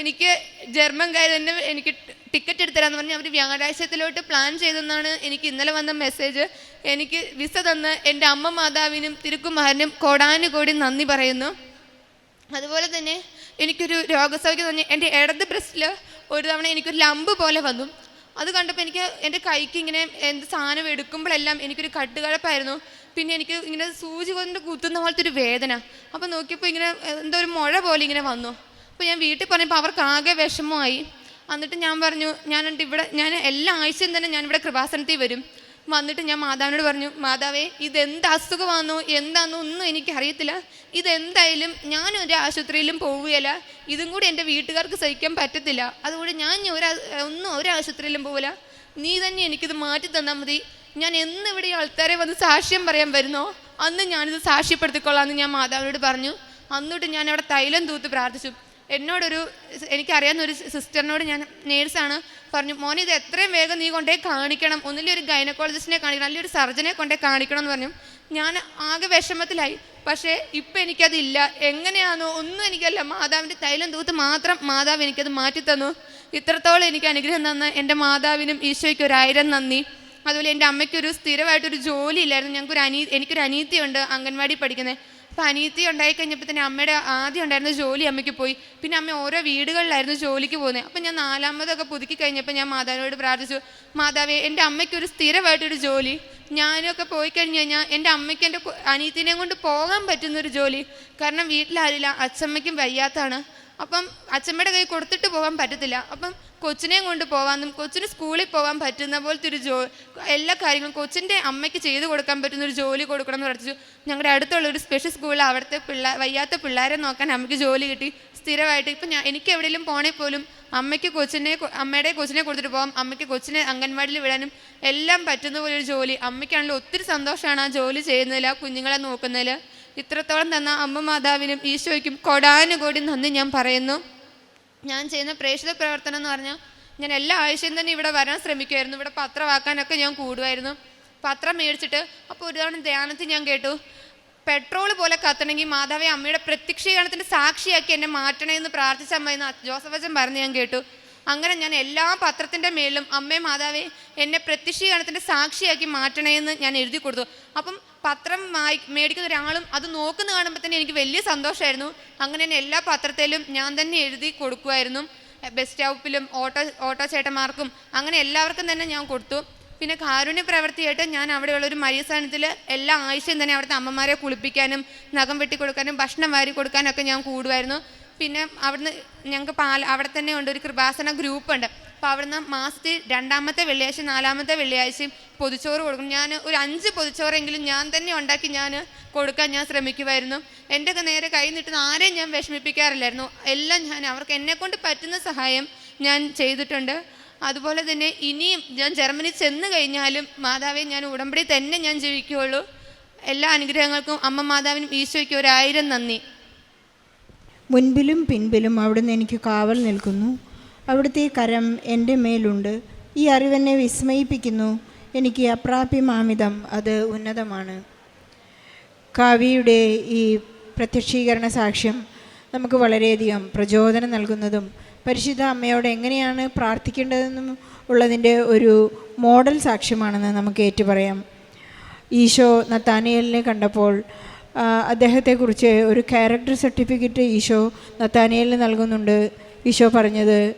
എനിക്ക് ജർമ്മൻകാർ തന്നെ എനിക്ക് ടിക്കറ്റ് എടുത്തരാന്ന് പറഞ്ഞ് അവർ വ്യാഴാഴ്ചത്തിലോട്ട് പ്ലാൻ ചെയ്തെന്നാണ് എനിക്ക് ഇന്നലെ വന്ന മെസ്സേജ് എനിക്ക് വിസ തന്ന് എന്റെ അമ്മ മാതാവിനും തിരുക്കുമാരനും കോടാനുകോടി നന്ദി പറയുന്നു. അതുപോലെ തന്നെ എനിക്കൊരു രോഗസൗഖ്യം തന്നെ. എന്റെ ഇടത് ബ്രസ്റ്റിൽ ഒരു തവണ എനിക്കൊരു ലമ്പ് പോലെ വന്നു. അത് കണ്ടപ്പോൾ എനിക്ക് എന്റെ കൈക്ക് ഇങ്ങനെ എന്ത് സാധനം എടുക്കുമ്പോഴെല്ലാം എനിക്കൊരു കട്ടുകഴപ്പായിരുന്നു പിന്നെ എനിക്ക് ഇങ്ങനെ സൂചി കൊണ്ട് കുത്തുന്ന പോലത്തെ ഒരു വേദന. അപ്പോൾ നോക്കിയപ്പോൾ ഇങ്ങനെ എന്തോ ഒരു മുഴ പോലെ ഇങ്ങനെ വന്നു. അപ്പോൾ ഞാൻ വീട്ടിൽ പറഞ്ഞപ്പോൾ അവർക്ക് ആകെ വിഷമമായി. എന്നിട്ട് ഞാൻ പറഞ്ഞു ഞാൻ ഇവിടെ ഞാൻ എല്ലാ ആഴ്ചയും തന്നെ ഞാൻ ഇവിടെ കൃപാസനത്തിൽ വരും. വന്നിട്ട് ഞാൻ മാതാവിനോട് പറഞ്ഞു മാതാവേ ഇതെന്ത് അസുഖമാണോ എന്താണെന്നോ ഒന്നും എനിക്കറിയത്തില്ല. ഇതെന്തായാലും ഞാൻ ഒരു ആശുപത്രിയിലും പോവുകയില്ല. ഇതും കൂടി എന്റെ വീട്ടുകാർക്ക് സഹിക്കാൻ പറ്റത്തില്ല. അതുകൊണ്ട് ഞാൻ ഒരു ഒന്നും ഒരു ആശുപത്രിയിലും പോവില്ല. നീ തന്നെ എനിക്കിത് മാറ്റി തന്നാൽ മതി. ഞാൻ എന്ന് ഇവിടെ ഈ ആൾക്കാരെ വന്ന് സാക്ഷ്യം പറയാൻ വരുന്നോ? അന്ന് ഞാനിത് സാക്ഷ്യപ്പെടുത്തിക്കൊള്ളാമെന്ന് ഞാൻ മാതാവിനോട് പറഞ്ഞു. അന്നിട്ട് ഞാൻ അവിടെ തൈലം തൂത്ത് പ്രാർത്ഥിച്ചു. എന്നോടൊരു എനിക്കറിയാവുന്ന ഒരു സിസ്റ്ററിനോട് ഞാൻ നേഴ്സാണ് പറഞ്ഞു മോനെ ഇത് എത്രയും വേഗം നീ കൊണ്ടേ കാണിക്കണം. ഒന്നിലും ഒരു ഗൈനക്കോളജിസ്റ്റിനെ കാണിക്കണം അല്ലെങ്കിൽ ഒരു സർജനെ കൊണ്ടേ കാണിക്കണം എന്ന് പറഞ്ഞു. ഞാൻ ആകെ വിഷമത്തിലായി. പക്ഷേ ഇപ്പം എനിക്കതില്ല. എങ്ങനെയാണോ ഒന്നും എനിക്കല്ല മാതാവിന്റെ തൈലം തൂത്ത് മാത്രം മാതാവ് എനിക്കത് മാറ്റിത്തന്നു ഇത്രത്തോളം എനിക്ക് അനുഗ്രഹം തന്ന എന്റെ മാതാവിനും ഈശോയ്ക്ക് ഒരായിരം നന്ദി. അതുപോലെ എന്റെ അമ്മയ്ക്കൊരു സ്ഥിരമായിട്ടൊരു ജോലി ഇല്ലായിരുന്നു. ഞങ്ങൾക്കൊരു അനീ എനിക്കൊരു അനീതിയുണ്ട് അംഗൻവാടി പഠിക്കുന്നത് അപ്പോൾ അനിയത്തി ഉണ്ടായി കഴിഞ്ഞപ്പോൾ തന്നെ അമ്മയുടെ ആദ്യം ഉണ്ടായിരുന്ന ജോലി അമ്മയ്ക്ക് പോയി. പിന്നെ അമ്മ ഓരോ വീടുകളിലായിരുന്നു ജോലിക്ക് പോകുന്നത്. അപ്പം ഞാൻ നാലാമതൊക്കെ പുതുക്കി കഴിഞ്ഞപ്പോൾ ഞാൻ മാതാവിനോട് പ്രാർത്ഥിച്ചു മാതാവേ എന്റെ അമ്മയ്ക്കൊരു സ്ഥിരമായിട്ടൊരു ജോലി. ഞാനൊക്കെ പോയി കഴിഞ്ഞ് കഴിഞ്ഞാൽ എന്റെ അമ്മയ്ക്ക് എന്റെ അനിയത്തിനെയും കൊണ്ട് പോകാൻ പറ്റുന്നൊരു ജോലി. കാരണം വീട്ടിലാരില്ല അച്ഛമ്മയ്ക്കും വയ്യാത്താണ് അപ്പം അച്ഛമ്മയുടെ കൈ കൊടുത്തിട്ട് പോകാൻ പറ്റത്തില്ല. അപ്പം കൊച്ചിനെയും കൊണ്ട് പോകാമെന്നും കൊച്ചിന് സ്കൂളിൽ പോകാൻ പറ്റുന്ന പോലത്തെ ഒരു ജോ എല്ലാ കാര്യങ്ങളും കൊച്ചിന്റെ അമ്മയ്ക്ക് ചെയ്തു കൊടുക്കാൻ പറ്റുന്ന ഒരു ജോലി കൊടുക്കണം എന്ന് പറഞ്ഞു ഞങ്ങളുടെ അടുത്തുള്ള ഒരു സ്പെഷ്യൽ സ്കൂളിൽ അവിടുത്തെ പിള്ളേർ വയ്യാത്ത പിള്ളേരെ നോക്കാൻ അമ്മയ്ക്ക് ജോലി കിട്ടി. സ്ഥിരമായിട്ട് ഇപ്പം ഞാൻ എനിക്ക് എവിടെയെങ്കിലും പോണേ പോലും അമ്മയ്ക്ക് കൊച്ചിനെ അമ്മയുടെ കൊച്ചിനെ കൊടുത്തിട്ട് പോകാം അമ്മയ്ക്ക് കൊച്ചിനെ അംഗൻവാടിയിൽ വിടാനും എല്ലാം പറ്റുന്ന പോലെ ഒരു ജോലി. അമ്മയ്ക്കാണെങ്കിലും ഒത്തിരി സന്തോഷമാണ് ആ ജോലി ചെയ്യുന്നതിൽ ആ കുഞ്ഞുങ്ങളെ നോക്കുന്നതിൽ. ഇത്രത്തോളം തന്ന അമ്മ മാതാവിനും ഈശോയ്ക്കും കൊടാനുകൂടി നന്ദി ഞാൻ പറയുന്നു. ഞാൻ ചെയ്യുന്ന പ്രേക്ഷിത പ്രവർത്തനം എന്ന് പറഞ്ഞാൽ ഞാൻ എല്ലാ ആഴ്ചയും തന്നെ ഇവിടെ വരാൻ ശ്രമിക്കുമായിരുന്നു ഇവിടെ പത്രമാക്കാനൊക്കെ ഞാൻ കൂടുമായിരുന്നു പത്രം മേടിച്ചിട്ട് അപ്പോൾ ഒരു തവണ ധ്യാനത്തിൽ ഞാൻ കേട്ടു പെട്രോൾ പോലെ കത്തണമെങ്കിൽ മാതാവെ അമ്മയുടെ പ്രത്യക്ഷീകരണത്തിന്റെ സാക്ഷിയാക്കി എന്നെ മാറ്റണേ എന്ന് പ്രാർത്ഥിച്ച അമ്മ എന്ന് ജോസഫ് അച്ഛൻ പറഞ്ഞ് ഞാൻ കേട്ടു. അങ്ങനെ ഞാൻ എല്ലാ പത്രത്തിന്റെ മേലും അമ്മേ മാതാവേ എന്നെ പ്രത്യക്ഷീകരണത്തിന്റെ സാക്ഷിയാക്കി മാറ്റണേ എന്ന് ഞാൻ എഴുതി കൊടുത്തു. അപ്പം പത്രം വായി മേടിക്കുന്ന ഒരാളും അത് നോക്കുന്ന കാണുമ്പോൾ തന്നെ എനിക്ക് വലിയ സന്തോഷമായിരുന്നു അങ്ങനെ തന്നെ എല്ലാ പത്രത്തിലും ഞാൻ തന്നെ എഴുതി കൊടുക്കുമായിരുന്നു ബസ് സ്റ്റോപ്പിലും ഓട്ടോ ഓട്ടോ ചേട്ടന്മാർക്കും അങ്ങനെ എല്ലാവർക്കും തന്നെ ഞാൻ കൊടുത്തു. പിന്നെ കാരുണ്യ പ്രവൃത്തിയായിട്ട് ഞാൻ അവിടെയുള്ള ഒരു മര്യസ്ഥാനത്തിൽ എല്ലാ ആഴ്ചയും തന്നെ അവിടുത്തെ അമ്മമാരെ കുളിപ്പിക്കാനും നഖം വെട്ടി കൊടുക്കാനും ഭക്ഷണം വാരി കൊടുക്കാനൊക്കെ ഞാൻ കൂടുമായിരുന്നു പിന്നെ അവിടുന്ന് ഞങ്ങൾക്ക് പാല അവിടെ തന്നെ ഉണ്ട് ഒരു കൃപാസന ഗ്രൂപ്പ് ഉണ്ട് അപ്പോൾ അവിടുന്ന് മാസത്തിൽ രണ്ടാമത്തെ വെള്ളിയാഴ്ച നാലാമത്തെ വെള്ളിയാഴ്ചയും പൊതിച്ചോറ് കൊടുക്കും. ഞാൻ ഒരു അഞ്ച് പൊതിച്ചോറെങ്കിലും ഞാൻ തന്നെ ഉണ്ടാക്കി ഞാൻ കൊടുക്കാൻ ഞാൻ ശ്രമിക്കുമായിരുന്നു എന്റെയൊക്കെ നേരെ കൈ നീട്ടുന്ന ആരെയും ഞാൻ വിഷമിപ്പിക്കാറില്ലായിരുന്നു. എല്ലാം ഞാൻ അവർക്ക് എന്നെക്കൊണ്ട് പറ്റുന്ന സഹായം ഞാൻ ചെയ്തിട്ടുണ്ട്. അതുപോലെ തന്നെ ഇനിയും ഞാൻ ജർമ്മനി ചെന്ന് കഴിഞ്ഞാലും മാതാവെ ഞാൻ ഉടമ്പടി തന്നെ ഞാൻ ജീവിക്കുകയുള്ളൂ. എല്ലാ അനുഗ്രഹങ്ങൾക്കും അമ്മ മാതാവിനും ഈശോയ്ക്ക് ഒരായിരം നന്ദി. മുൻപിലും പിൻപിലും അവിടുന്ന് എനിക്ക് കാവൽ നിൽക്കുന്നു. അവിടുത്തെ കരം എന്റെ മേലുണ്ട്. ഈ അറിവെന്നെ വിസ്മയിപ്പിക്കുന്നു. എനിക്ക് അപ്രാപ്യമാമിതം അത് ഉന്നതമാണ്. കാവ്യയുടെ ഈ പ്രത്യക്ഷീകരണ സാക്ഷ്യം നമുക്ക് വളരെയധികം പ്രചോദനം നൽകുന്നതും പരിശുദ്ധ അമ്മയോട് എങ്ങനെയാണ് പ്രാർത്ഥിക്കേണ്ടതെന്നും ഉള്ളതിന്റെ ഒരു മോഡൽ സാക്ഷ്യമാണെന്ന് നമുക്ക് ഏറ്റുപറയാം. ഈശോ നത്താനിയലിനെ കണ്ടപ്പോൾ അദ്ദേഹത്തെക്കുറിച്ച് ഒരു ക്യാരക്ടർ സർട്ടിഫിക്കറ്റ് ഈശോ നത്താനിയലിന് നൽകുന്നുണ്ട്. ഈശോ പറഞ്ഞത്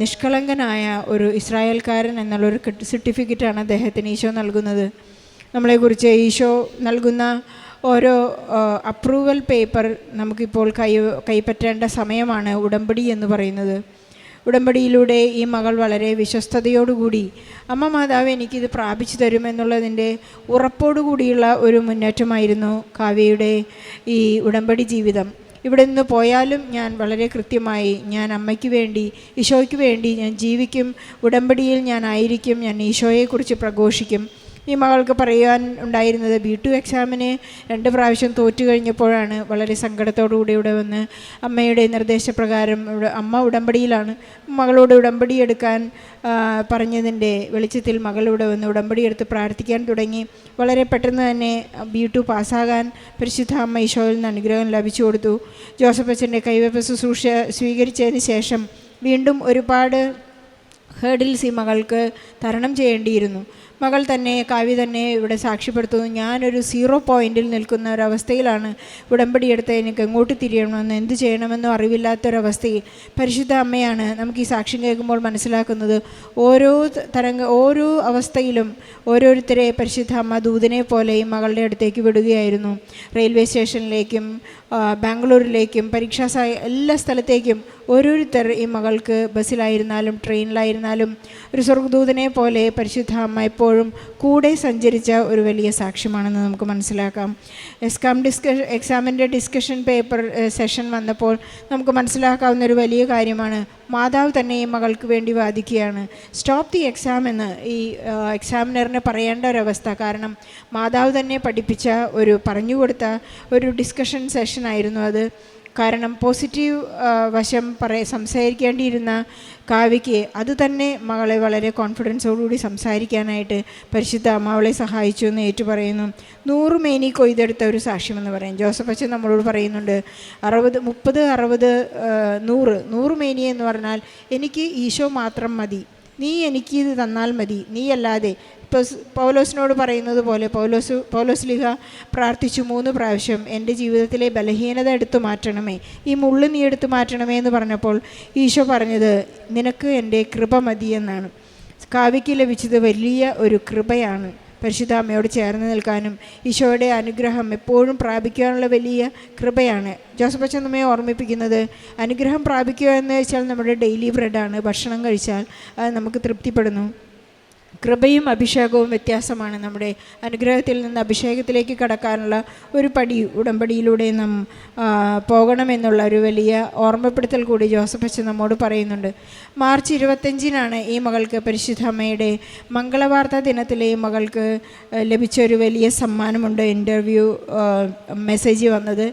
നിഷ്കളങ്കനായ ഒരു ഇസ്രായേൽക്കാരൻ എന്നുള്ളൊരു സർട്ടിഫിക്കറ്റാണ് അദ്ദേഹത്തിന് ഈശോ നൽകുന്നത്. നമ്മളെക്കുറിച്ച് ഈശോ നൽകുന്ന ഓരോ അപ്രൂവൽ പേപ്പർ നമുക്കിപ്പോൾ കൈ കൈപ്പറ്റേണ്ട സമയമാണ് ഉടമ്പടി എന്ന് പറയുന്നത്. ഉടമ്പടിയിലൂടെ ഈ മകൾ വളരെ വിശ്വസ്തയോടുകൂടി അമ്മ മാതാവ് എനിക്കിത് പ്രാപിച്ചു തരുമെന്നുള്ളതിന്റെ ഉറപ്പോടുകൂടിയുള്ള ഒരു മുന്നേറ്റമായിരുന്നു കാവ്യയുടെ ഈ ഉടമ്പടി ജീവിതം. ഇവിടെ നിന്ന് പോയാലും ഞാൻ വളരെ കൃത്യമായി ഞാൻ അമ്മയ്ക്ക് വേണ്ടി ഈശോയ്ക്ക് വേണ്ടി ഞാൻ ജീവിക്കും. ഉടമ്പടിയിൽ ഞാൻ ആയിരിക്കും. ഞാൻ ഈശോയെക്കുറിച്ച് പ്രഘോഷിക്കും. ഈ മകൾക്ക് പറയുവാൻ ഉണ്ടായിരുന്നത് ബി ടു എക്സാമിന് രണ്ട് പ്രാവശ്യം തോറ്റു കഴിഞ്ഞപ്പോഴാണ് വളരെ സങ്കടത്തോടുകൂടി ഇവിടെ വന്ന് അമ്മയുടെ നിർദ്ദേശപ്രകാരം അമ്മ ഉടമ്പടിയിലാണ്. മകളോട് ഉടമ്പടി എടുക്കാൻ പറഞ്ഞതിന്റെ വെളിച്ചത്തിൽ മകൾ ഇവിടെ വന്ന് ഉടമ്പടി എടുത്ത് പ്രാർത്ഥിക്കാൻ തുടങ്ങി. വളരെ പെട്ടെന്ന് തന്നെ ബി ടു പാസ്സാകാൻ പരിശുദ്ധ അമ്മ ഈശോയിൽ നിന്ന് അനുഗ്രഹം ലഭിച്ചു കൊടുത്തു. ജോസഫ് അച്ഛന്റെ കൈവെപ്പ് ശുശ്രൂഷ സ്വീകരിച്ചതിന് ശേഷം വീണ്ടും ഒരുപാട് ഹേഡിൽസ് ഈ മകൾക്ക് തരണം ചെയ്യേണ്ടിയിരുന്നു. മകൾ തന്നെ കാവ്യ തന്നെ ഇവിടെ സാക്ഷ്യപ്പെടുത്തുന്നു. ഞാനൊരു സീറോ പോയിന്റിൽ നിൽക്കുന്ന ഒരവസ്ഥയിലാണ് ഉടമ്പടി എടുത്ത് എനിക്ക് എങ്ങോട്ട് തിരിയണമെന്ന് എന്ത് ചെയ്യണമെന്നോ അറിവില്ലാത്തൊരവസ്ഥയിൽ പരിശുദ്ധ അമ്മയാണ് നമുക്ക് ഈ സാക്ഷ്യം കേൾക്കുമ്പോൾ മനസ്സിലാക്കുന്നത്. ഓരോ തരംഗ ഓരോ അവസ്ഥയിലും ഓരോരുത്തരെ പരിശുദ്ധ അമ്മ ദൂതനെ പോലെ ഈ മകളുടെ അടുത്തേക്ക് വിടുകയായിരുന്നു. റെയിൽവേ സ്റ്റേഷനിലേക്കും ബാംഗ്ലൂരിലേക്കും പരീക്ഷാ എല്ലാ സ്ഥലത്തേക്കും ഓരോരുത്തർ ഈ മകൾക്ക് ബസ്സിലായിരുന്നാലും ട്രെയിനിലായിരുന്നാലും ഒരു സ്വർഗദൂതനെ പോലെ പരിശുദ്ധ അമ്മ എപ്പോഴും കൂടെ സഞ്ചരിച്ച ഒരു വലിയ സാക്ഷ്യമാണെന്ന് നമുക്ക് മനസ്സിലാക്കാം. എക്സാം ഡിസ്കഷ എക്സാമിന്റെ ഡിസ്കഷൻ പേപ്പർ സെഷൻ വന്നപ്പോൾ നമുക്ക് മനസ്സിലാക്കാവുന്ന ഒരു വലിയ കാര്യമാണ് മാതാവ് തന്നെ ഈ മകൾക്ക് വേണ്ടി വാദിക്കുകയാണ്. സ്റ്റോപ്പ് ദി എക്സാം എന്ന് ഈ എക്സാമിനറിന് പറയേണ്ട ഒരവസ്ഥ. കാരണം മാതാവ് തന്നെ പഠിപ്പിച്ച ഒരു പറഞ്ഞു കൊടുത്ത ഒരു ഡിസ്കഷൻ സെഷൻ ആയിരുന്നു അത്. കാരണം പോസിറ്റീവ് വശം പറയ സംസാരിക്കേണ്ടിയിരുന്ന കാവ്യയ്ക്ക് അത് തന്നെ മകളെ വളരെ കോൺഫിഡൻസോടുകൂടി സംസാരിക്കാനായിട്ട് പരിശുദ്ധ അമ്മാവളെ സഹായിച്ചു എന്ന് ഏറ്റുപറയുന്നു നൂറ് മേനി കൊയ്തെടുത്ത ഒരു സാക്ഷ്യമെന്ന് പറയും. ജോസഫ് അച്ഛൻ നമ്മളോട് പറയുന്നുണ്ട് അറുപത് മുപ്പത് അറുപത് നൂറ് നൂറ് മേനി എന്ന് പറഞ്ഞാൽ എനിക്ക് ഈശോ മാത്രം മതി. നീ എനിക്ക് ഇത് തന്നാൽ മതി. നീ അല്ലാതെ. ഇപ്പോൾ പൗലോസിനോട് പറയുന്നത് പോലെ പൗലോസ് പൗലോസ് ലിഹ പ്രാർത്ഥിച്ചു മൂന്ന് പ്രാവശ്യം എന്റെ ജീവിതത്തിലെ ബലഹീനത എടുത്തു മാറ്റണമേ. ഈ മുള്ളു നീ എടുത്തു മാറ്റണമേ എന്ന് പറഞ്ഞപ്പോൾ ഈശോ പറഞ്ഞത് നിനക്ക് എന്റെ കൃപ മതിയെന്നാണ്. കാവ്യയ്ക്ക് ലഭിച്ചത് വലിയ ഒരു കൃപയാണ്. പരിശുദ്ധ അമ്മയോട് ചേർന്ന് നിൽക്കാനും ഈശോയുടെ അനുഗ്രഹം എപ്പോഴും പ്രാപിക്കാനുള്ള വലിയ കൃപയാണ്. ജോസഫ് അച്ഛൻ നമ്മെ ഓർമ്മിപ്പിക്കുന്നത് അനുഗ്രഹം പ്രാപിക്കുക എന്ന് വെച്ചാൽ നമ്മുടെ ഡെയിലി ബ്രെഡാണ് ഭക്ഷണം കഴിച്ചാൽ അത് നമുക്ക് തൃപ്തിപ്പെടുന്നു. കൃപയും അഭിഷേകവും വ്യത്യാസമാണ് നമ്മുടെ അനുഗ്രഹത്തിൽ നിന്ന് അഭിഷേകത്തിലേക്ക് കടക്കാനുള്ള ഒരു പടി ഉടമ്പടിയിലൂടെ നാം പോകണമെന്നുള്ള ഒരു വലിയ ഓർമ്മപ്പെടുത്തൽ കൂടി ജോസഫ് അച്ഛൻ നമ്മോട് പറയുന്നുണ്ട്. മാർച്ച് ഇരുപത്തഞ്ചിനാണ് ഈ മകൾക്ക് പരിശുദ്ധ അമ്മയുടെ മംഗളവാർത്താ ദിനത്തിലെ ഈ മകൾക്ക് ലഭിച്ച ഒരു വലിയ സമ്മാനമുണ്ട്. ഇന്റർവ്യൂ മെസ്സേജ് വന്നത്.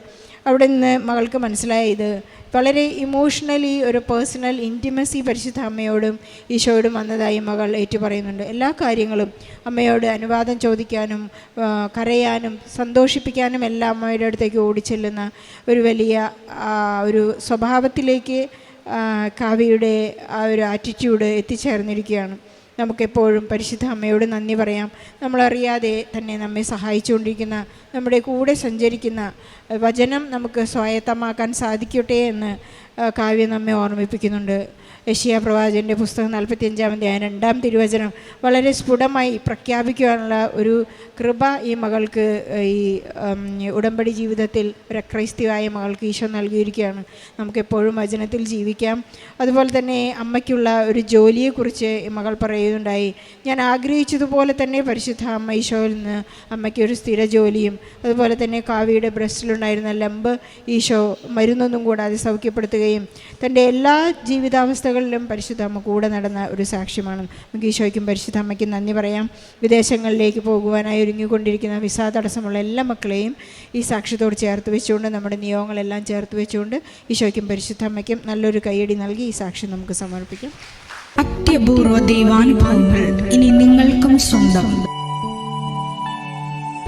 അവിടെ നിന്ന് മകൾക്ക് മനസ്സിലായ ഇത് വളരെ ഇമോഷണലി ഒരു പേഴ്സണൽ ഇന്റിമസി പരിശുദ്ധ അമ്മയോടും ഈശോയോടും വന്നതായി മകൾ ഏറ്റുപറയുന്നുണ്ട്. എല്ലാ കാര്യങ്ങളും അമ്മയോട് അനുവാദം ചോദിക്കാനും കരയാനും സന്തോഷിപ്പിക്കാനും എല്ലാം അമ്മയുടെ അടുത്തേക്ക് ഓടിച്ചെല്ലുന്ന ഒരു വലിയ ഒരു സ്വഭാവത്തിലേക്ക് കാവ്യയുടെ ആ ഒരു ആറ്റിറ്റ്യൂഡ് എത്തിച്ചേർന്നിരിക്കുകയാണ്. നമുക്കെപ്പോഴും പരിശുദ്ധ അമ്മയോട് നന്ദി പറയാം. നമ്മളറിയാതെ തന്നെ നമ്മെ സഹായിച്ചുകൊണ്ടിരിക്കുന്ന നമ്മുടെ കൂടെ സഞ്ചരിക്കുന്ന വചനം നമുക്ക് സ്വായത്തമാക്കാൻ സാധിക്കട്ടെ എന്ന് കാവ്യം നമ്മെ ഓർമ്മിപ്പിക്കുന്നുണ്ട്. യഷിയ പ്രവാചകന്റെ പുസ്തകം നാൽപ്പത്തിയഞ്ചാമത്തെ രണ്ടാം തിരുവചനം വളരെ സ്ഫുടമായി പ്രഖ്യാപിക്കുവാനുള്ള ഒരു കൃപ ഈ മകൾക്ക് ഈ ഉടമ്പടി ജീവിതത്തിൽ ഒരു ക്രൈസ്തവായ മകൾക്ക് ഈശോ നൽകിയിരിക്കുകയാണ്. നമുക്കെപ്പോഴും വചനത്തിൽ ജീവിക്കാം. അതുപോലെ തന്നെ അമ്മയ്ക്കുള്ള ഒരു ജോലിയെക്കുറിച്ച് മകൾ പറയുന്നുണ്ടായി ഞാൻ ആഗ്രഹിച്ചതുപോലെ തന്നെ പരിശുദ്ധ അമ്മ ഈശോയിൽ നിന്ന് അമ്മയ്ക്ക് ഒരു സ്ഥിര ജോലിയും അതുപോലെ തന്നെ കാവിയുടെ ബ്രസ്റ്റിലുണ്ടായിരുന്ന ലംബ് ഈശോ മരുന്നൊന്നും കൂടാതെ സൗഖ്യപ്പെടുത്തുകയും തന്റെ എല്ലാ ജീവിതാവസ്ഥകളിലും പരിശുദ്ധ അമ്മ കൂടെ നടന്ന ഒരു സാക്ഷ്യമാണ്. നമുക്ക് ഈശോയ്ക്കും പരിശുദ്ധ അമ്മയ്ക്കും നന്ദി പറയാം. വിദേശങ്ങളിലേക്ക് പോകുവാനായി ഒരുങ്ങിക്കൊണ്ടിരിക്കുന്ന വിസ തടസ്സമുള്ള എല്ലാ മക്കളെയും ഈ സാക്ഷ്യത്തോട് ചേർത്ത് വെച്ചുകൊണ്ട് നമ്മുടെ നിയോഗങ്ങളെല്ലാം ചേർത്ത് വെച്ചുകൊണ്ട് ഈശോയ്ക്കും പരിശുദ്ധ അമ്മയ്ക്കും നല്ലൊരു കൈയടി നൽകി ഈ സാക്ഷ്യം നമുക്ക് സമർപ്പിക്കാം. അത്യപൂർവ ദൈവാനുഭവങ്ങൾ ഇനി നിങ്ങൾക്കും സ്വന്തം.